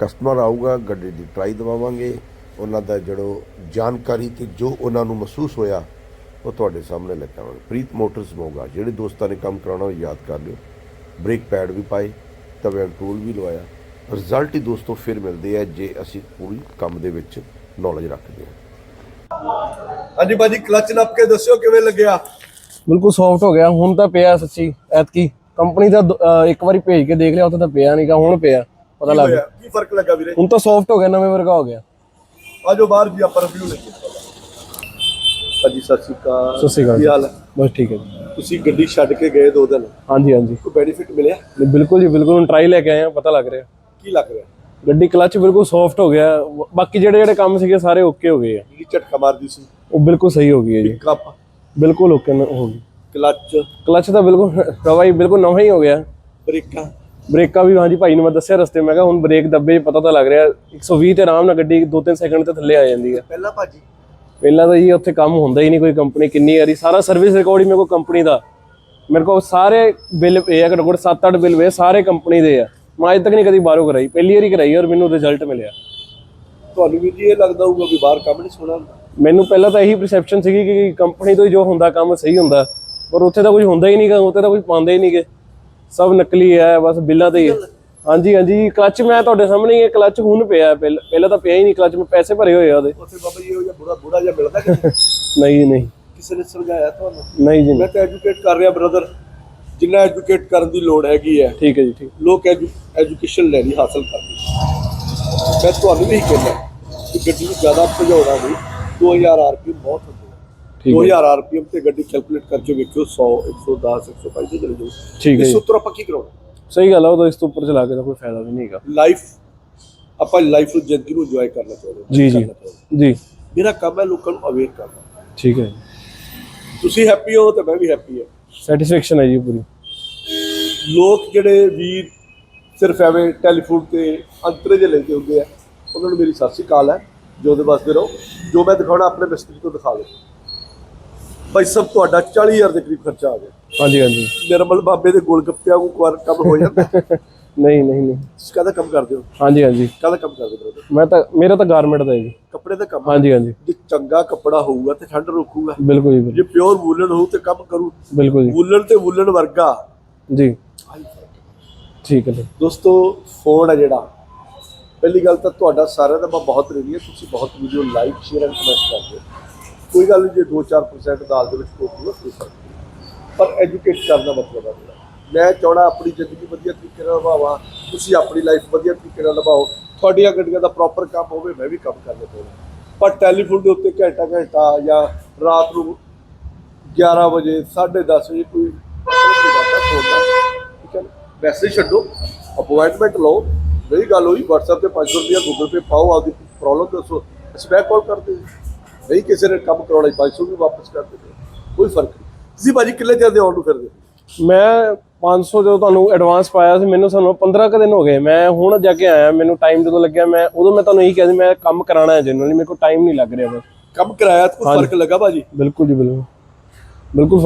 [SPEAKER 2] ਕਸਟਮਰ ਆਊਗਾ, ਗੱਡੀ ਦੀ ਟਰਾਈ ਦਵਾਵਾਂਗੇ। ਉਹਨਾਂ ਦਾ ਜਿਹੜੋ ਜਾਣਕਾਰੀ ਤੇ ਜੋ ਉਹਨਾਂ ਨੂੰ ਮਹਿਸੂਸ ਹੋਇਆ, ਉਹ ਤੁਹਾਡੇ ਸਾਹਮਣੇ ਲੈ ਕੇ ਆਵਾਂਗੇ। ਪ੍ਰੀਤ ਮੋਟਰਸ ਮੋਗਾ ਜਿਹੜੇ ਦੋਸਤਾਂ ਨੇ ਕੰਮ ਕਰਾਉਣਾ, ਉਹ ਯਾਦ ਕਰ ਲਿਓ। ਬ੍ਰੇਕ ਪੈਡ ਵੀ ਪਾਏ। ਤਵੇ ਟੂਲ ਵੀ ਲਵਾਇਆ। ਰਿਜ਼ਲਟ ਹੀ ਦੋਸਤੋ ਫਿਰ ਮਿਲਦੇ ਆ ਜੇ ਅਸੀਂ ਪੂਰੀ ਕੰਮ ਦੇ ਵਿੱਚ ਨੌਲੇਜ ਰੱਖਦੇ ਹਾਂ ਹਾਂਜੀ ਬਾਜੀ ਕਲਚ ਨੱਪ ਕੇ ਦੱਸਿਓ ਕਿਵੇਂ ਲੱਗਿਆ?
[SPEAKER 1] ਬਿਲਕੁਲ ਸੌਫਟ ਹੋ ਗਿਆ। ਹੁਣ ਤਾਂ ਪਿਆ ਸੱਚੀ ਐਤਕੀ ਕੰਪਨੀ ਦਾ ਇੱਕ ਵਾਰੀ ਭੇਜ ਕੇ ਦੇਖ ਲਿਆ ਉੱਥੇ ਤਾਂ ਪਿਆ ਨਹੀਂਗਾ ਹੁਣ ਪਿਆ ਪਤਾ ਲੱਗ ਗਿਆ।
[SPEAKER 2] ਕੀ ਫ਼ਰਕ ਲੱਗਾ ਵੀਰੇ?
[SPEAKER 1] ਹੁਣ ਤਾਂ ਸੌਫਟ ਹੋ ਗਿਆ ਨਵੇਂ ਵਰਗਾ ਹੋ ਗਿਆ।
[SPEAKER 2] ਆਜੋ ਬਾਹਰ ਵੀ ਆਪਾਂ ਰਿਵਿਊ ਲਈਏ ਭਾਜੀ ਸਤਿ ਸ਼੍ਰੀ ਅਕਾਲ।
[SPEAKER 1] ਸਤਿ ਸ਼੍ਰੀ ਅਕਾਲ
[SPEAKER 2] ਕੀ ਹਾਲ ਹੈ?
[SPEAKER 1] ਬਸ ਠੀਕ ਹੈ ਜੀ।
[SPEAKER 2] ਤੁਸੀਂ ਗੱਡੀ ਛੱਡ ਕੇ ਗਏ ਦੋ ਦਿਨ?
[SPEAKER 1] ਹਾਂਜੀ ਹਾਂਜੀ।
[SPEAKER 2] ਕੋਈ ਬੈਨੀਫਿਟ ਮਿਲਿਆ?
[SPEAKER 1] ਨਹੀਂ, ਬਿਲਕੁਲ ਜੀ ਬਿਲਕੁਲ। ਹੁਣ ਟਰਾਈ ਲੈ ਕੇ ਆਏ ਆ ਪਤਾ ਲੱਗ ਰਿਹਾ।
[SPEAKER 2] ਕੀ ਲੱਗ ਰਿਹਾ?
[SPEAKER 1] ਗੱਡੀ ਕਲਚ ਬਿਲਕੁਲ ਸੌਫਟ ਹੋ ਗਿਆ। ਬਾਕੀ ਜਿਹੜੇ ਜਿਹੜੇ ਕੰਮ ਸੀਗੇ ਸਾਰੇ ਓਕੇ ਹੋ ਗਏ ਆ।
[SPEAKER 2] ਜਿਹੜੀ ਝਟਕਾ ਮਾਰਦੀ ਸੀ।
[SPEAKER 1] ਉਹ ਬਿਲਕੁਲ ਸਹੀ ਹੋ ਗਈ ਹੈ ਜੀ।
[SPEAKER 2] ਕੱਪ
[SPEAKER 1] ਬਿਲਕੁਲ ਓਕੇ ਹੋ ਗਈ।
[SPEAKER 2] ਕਲਚ
[SPEAKER 1] ਕਲਚ ਤਾਂ ਬਿਲਕੁਲ ਰਵਾਈ ਬਿਲਕੁਲ ਨਵਾਂ ਹੀ ਹੋ ਗਿਆ।
[SPEAKER 2] ਬ੍ਰੇਕਾਂ
[SPEAKER 1] ਬ੍ਰੇਕਾਂ ਵੀ ਹਾਂਜੀ ਭਾਈ ਨੂੰ ਮੈਂ ਦੱਸਿਆ ਰਸਤੇ ਮੈਂ ਕਿਹਾ ਹੁਣ ਬ੍ਰੇਕ ਦੱਬੇ ਪਤਾ ਤਾਂ ਲੱਗ ਰਿਹਾ। 120 ਤੇ ਆਰਾਮ ਨਾਲ ਗੱਡੀ 2-3 ਸੈਕਿੰਡ ਤੇ ਥੱਲੇ ਆ ਜਾਂਦੀ ਹੈ।
[SPEAKER 2] ਪਹਿਲਾਂ ਭਾਜੀ
[SPEAKER 1] ਪਹਿਲਾਂ ਤਾਂ ਜੀ ਉੱਥੇ ਕੰਮ ਹੁੰਦਾ ਹੀ ਨਹੀਂ ਕੋਈ ਕੰਪਨੀ ਕਿੰਨੀ ਵਾਰੀ ਸਾਰਾ ਸਰਵਿਸ ਰਿਕਾਰਡ ਹੀ ਮੇਰੇ ਕੋਲ ਕੰਪਨੀ ਦਾ। ਮੇਰੇ ਕੋਲ ਸਾਰੇ ਬਿੱਲ ਇਹ ਆ ਘੱਟੋ ਘੱਟ 7-8 ਬਿੱਲ ਵੇ ਸਾਰੇ ਕੰਪਨੀ ਦੇ ਆ। ਮੈਂ ਅਜੇ ਤੱਕ ਨਹੀਂ ਕਦੀ ਬਾਹਰੋਂ ਕਰਾਈ ਪਹਿਲੀ ਵਾਰੀ ਕਰਾਈ ਔਰ ਮੈਨੂੰ ਰਿਜ਼ਲਟ ਮਿਲਿਆ।
[SPEAKER 2] ਤੁਹਾਨੂੰ ਵੀ ਜੀ ਇਹ ਲੱਗਦਾ ਹੋਊਗਾ ਵੀ ਬਾਹਰ ਕੰਮ ਨਹੀਂ ਸੋਣਾ
[SPEAKER 1] ਮੈਨੂੰ ਪਹਿਲਾਂ ਤਾਂ ਇਹੀ ਪਰਸੈਪਸ਼ਨ ਸੀਗੀ ਕਿ ਕੰਪਨੀ ਤੋਂ ਹੀ ਜੋ ਹੁੰਦਾ ਕੰਮ ਸਹੀ ਹੁੰਦਾ। ਪਰ ਉੱਥੇ ਤਾਂ ਕੁਝ ਹੁੰਦਾ ਹੀ ਨਹੀਂਗਾ ਉੱਥੇ ਤਾਂ ਕੁਝ ਪਾਉਂਦੇ ਹੀ ਨਹੀਂਗੇ ਸਭ ਨਕਲੀ ਹੈ ਬਸ ਬਿੱਲਾਂ ਤੇ ਹੀ ਹੈ ਹਾਂਜੀ ਹਾਂਜੀ ਕਲਚ ਮੈਂ ਤੁਹਾਡੇ ਸਾਹਮਣੇ ਇਹ ਕਲਚ ਹੁਣ ਪਿਆ ਪਹਿਲਾਂ ਤਾਂ ਪਿਆ ਹੀ ਨਹੀਂ ਕਲਚ ਮੈਂ ਪੈਸੇ ਭਰੇ ਹੋਏ ਆ ਉਹਦੇ।
[SPEAKER 2] ਉੱਥੇ ਬਾਬਾ ਜੀ ਉਹ ਜਿਹਾ ਬੁੜਾ ਬੁੜਾ ਜਿਹਾ ਮਿਲਦਾ ਕਿ
[SPEAKER 1] ਨਹੀਂ? ਨਹੀਂ
[SPEAKER 2] ਕਿਸੇ ਨੇ ਸਮਝਾਇਆ ਤੁਹਾਨੂੰ?
[SPEAKER 1] ਨਹੀਂ ਜੀ
[SPEAKER 2] ਮੈਂ। ਤਾਂ ਐਜੂਕੇਟ ਕਰ ਰਿਹਾ ਬ੍ਰਦਰ ਜਿੰਨਾ ਐਜੂਕੇਟ ਕਰਨ ਦੀ ਲੋੜ ਹੈਗੀ ਹੈ
[SPEAKER 1] ਠੀਕ ਹੈ ਜੀ ਠੀਕ।
[SPEAKER 2] ਲੋਕ ਐਜੂਕੇਸ਼ਨ ਲੈਣੀ ਹਾਸਲ ਕਰਨੀ। ਮੈਂ ਤੁਹਾਨੂੰ ਵੀ ਕਹਿੰਦਾ ਕਿ ਗੱਡੀ ਨੂੰ ਜ਼ਿਆਦਾ ਭਜਾਉਣਾ ਨਹੀਂ 2000 ਆਰਪੀਐਮ ਬਹੁਤ ਹੁੰਦੇ
[SPEAKER 1] ਹੈ।
[SPEAKER 2] 2000 ਆਰਪੀਐਮ ਤੇ ਗੱਡੀ ਕੈਲਕੂਲੇਟ ਕਰਕੇ ਵੇਖਿਓ 100 110 105 ਤੇ ਚਲੇ ਜਾਓ
[SPEAKER 1] ਠੀਕ ਹੈ
[SPEAKER 2] ਇਸ ਉੱਤਰ ਆਪਾਂ ਕੀ ਕਰਾਉਣਾ?
[SPEAKER 1] ਸਹੀ ਗੱਲ ਆ ਉਹ ਤਾਂ ਇਸ ਤੋਂ ਉੱਪਰ ਚਲਾ ਕੇ ਤਾਂ ਕੋਈ ਫਾਇਦਾ ਵੀ ਨਹੀਂਗਾ
[SPEAKER 2] ਲਾਈਫ ਆਪਾਂ ਲਾਈਫ ਨੂੰ ਜ਼ਿੰਦਗੀ ਨੂੰ ਇੰਜੋਏ ਕਰਨਾ ਚਾਹੁੰਦੇ
[SPEAKER 1] ਜੀ ਜੀ। ਜੀ।
[SPEAKER 2] ਮੇਰਾ ਕੰਮ ਹੈ ਲੋਕਾਂ ਨੂੰ ਅਵੇਅਰ ਕਰਨਾ।
[SPEAKER 1] ਠੀਕ ਹੈ
[SPEAKER 2] ਤੁਸੀਂ ਹੈਪੀ ਹੋ ਤੇ ਮੈਂ ਵੀ ਹੈਪੀ ਹਾਂ।
[SPEAKER 1] ਸੈਟੀਸਫੈਕਸ਼ਨ ਹੈ ਜੀ ਪੂਰੀ।
[SPEAKER 2] ਲੋਕ ਜਿਹੜੇ ਵੀਰ ਸਿਰਫ ਐਵੇਂ ਟੈਲੀਫੋਨ ਤੇ ਅੰਤਰੇ ਜਿਹੇ ਲੈਂਦੇ ਹੁੰਦੇ ਆ ਉਹਨਾਂ ਨੂੰ ਮੇਰੀ ਸਤਿ ਸ਼੍ਰੀ ਅਕਾਲ ਹੈ ਜੋ ਉਹਦੇ ਵਾਸਤੇ ਰਹੋ। ਜੋ ਮੈਂ ਦਿਖਾਉਣਾ ਆਪਣੇ ਮਿਸਤਰੀ ਤੋਂ ਦਿਖਾ ਲਓ ਭਾਈ ਸਭ ਤੁਹਾਡਾ 40000 ਦੇ ਕਰੀਬ ਖਰਚਾ ਆ ਗਿਆ।
[SPEAKER 1] ਹਾਂਜੀ ਹਾਂਜੀ।
[SPEAKER 2] ਨਿਰਮਲ ਬਾਬੇ ਦੇ ਗੋਲ ਗੱਪਿਆਂ ਨੂੰ ਕੁਆਰ ਕੰਮ ਹੋ ਜਾਂਦਾ।
[SPEAKER 1] ਨਹੀਂ ਨਹੀਂ ਨਹੀਂ।
[SPEAKER 2] ਕਾਹਦਾ ਕੰਮ ਕਰਦੇ ਹੋ?
[SPEAKER 1] ਹਾਂਜੀ ਹਾਂਜੀ।
[SPEAKER 2] ਕਾਹਦਾ ਕੰਮ ਕਰਦੇ ਬ੍ਰਦਰ
[SPEAKER 1] ਮੈਂ ਤਾਂ ਮੇਰਾ ਤਾਂ ਗਾਰਮੈਂਟ ਦਾ ਹੈ ਜੀ।
[SPEAKER 2] ਕੱਪੜੇ ਦਾ ਕੰਮ
[SPEAKER 1] ਹਾਂਜੀ ਹਾਂਜੀ।
[SPEAKER 2] ਜੇ ਚੰਗਾ ਕੱਪੜਾ ਹੋਊਗਾ ਤੇ ਠੰਡ ਰੋਕੂਗਾ।
[SPEAKER 1] ਬਿਲਕੁਲ ਜੀ
[SPEAKER 2] ਜੇ ਪਿਓਰ ਵੂਲਨ ਹੋਊ ਤੇ ਕੰਮ ਕਰੂ।
[SPEAKER 1] ਬਿਲਕੁਲ ਜੀ।
[SPEAKER 2] ਵੂਲਨ ਤੇ ਵੂਲਨ ਵਰਗਾ।
[SPEAKER 1] ਜੀ। ਠੀਕ ਹੈ
[SPEAKER 2] ਦੋਸਤੋ ਫੋਨ ਹੈ ਜਿਹੜਾ। ਪਹਿਲੀ ਗੱਲ ਤਾਂ ਤੁਹਾਡਾ ਸਾਰਿਆਂ ਦਾ ਮੈਂ ਬਹੁਤ ਹੈ ਤੁਸੀਂ ਬਹੁਤ video like share and comment ਕਰਦੇ ਹੋ। ਕੋਈ ਗੱਲ ਨਹੀਂ, ਜੇ 2-4% ਦਾਲ ਦੇ ਵਿੱਚ ਕੋਈ ਫ਼ਰਕ ਨਹੀਂ। ਪਰ ਐਜੂਕੇਟ ਦਾ ਮਤਲਬ ਹੈ ਮੈਂ ਚਾਹਣਾ ਆਪਣੀ ਜ਼ਿੰਦਗੀ ਵਧੀਆ ਤਰੀਕੇ ਨਾਲ ਨਿਭਾਵਾਂ, ਤੁਸੀਂ ਆਪਣੀ ਲਾਈਫ ਵਧੀਆ ਤਰੀਕੇ ਨਾਲ ਨਿਭਾਓ। ਤੁਹਾਡੀਆਂ ਗੱਡੀਆਂ ਦਾ ਪ੍ਰੋਪਰ ਕੰਮ ਹੋਵੇ, ਮੈਂ ਵੀ ਕੰਮ ਕਰਨਾ ਚਾਹੁੰਦਾ ਪਰ ਟੈਲੀਫੋਨ ਦੇ ਉੱਤੇ ਘੰਟਾ ਘੰਟਾ ਜਾਂ ਰਾਤ ਨੂੰ 11 ਵਜੇ 10:30 ਵਜੇ ਕੋਈ ਠੀਕ ਹੈ ਨਾ? ਵੈਸੇ ਛੱਡੋ ਅਪਾਇੰਟਮੈਂਟ ਲਓ। ਨਹੀਂ ਗੱਲ ਹੋਈ, WhatsApp ਤੇ 500 ਰੁਪਇਆ Google Pay ਪਾਓ, ਆਪਦੀ ਪ੍ਰੋਬਲਮ ਦੱਸੋ। ਅਸੀਂ ਬੈਕ ਕਾਲ ਕਰਦੇ ਨਹੀਂ ਕਿਸੇ ਨੇ ਕੰਮ ਕਰਾਉਣਾ 500 ਵੀ ਵਾਪਸ ਕਰ ਦਿੰਦੇ। ਕੋਈ ਫ਼ਰਕ ਨਹੀਂ। ਤੁਸੀਂ ਭਾਜੀ ਕਿੱਲੇ ਚਿਰ ਦੇ ਆਉਣ ਨੂੰ ਫਿਰਦੇ?
[SPEAKER 1] ਮੈਂ 500 ਜਦੋਂ ਤੁਹਾਨੂੰ ਐਡਵਾਂਸ ਪਾਇਆ ਸੀ ਮੈਨੂੰ ਸਾਨੂੰ 15 ਕੁ ਦਿਨ ਹੋ ਗਏ। ਮੈਂ ਹੁਣ ਜਾ ਕੇ ਆਇਆ ਮੈਨੂੰ ਟਾਈਮ ਜਦੋਂ ਲੱਗਿਆ ਮੈਂ ਉਦੋਂ ਮੈਂ ਤੁਹਾਨੂੰ ਇਹੀ ਕਿਹਾ ਸੀ ਮੈਂ ਕੰਮ ਕਰਾਣਾ ਹੈ ਜਨਰਲੀ ਮੇਰੇ ਕੋਲ ਟਾਈਮ ਨਹੀਂ ਲੱਗ ਰਿਹਾ ਬਸ।
[SPEAKER 2] ਕੰਮ ਕਰਾਇਆ ਤਾਂ ਕੋਈ ਫ਼ਰਕ ਲੱਗਾ ਭਾਜੀ?
[SPEAKER 1] ਬਿਲਕੁਲ ਜੀ ਬਿਲਕੁਲ। ਬਿਲਕੁਲ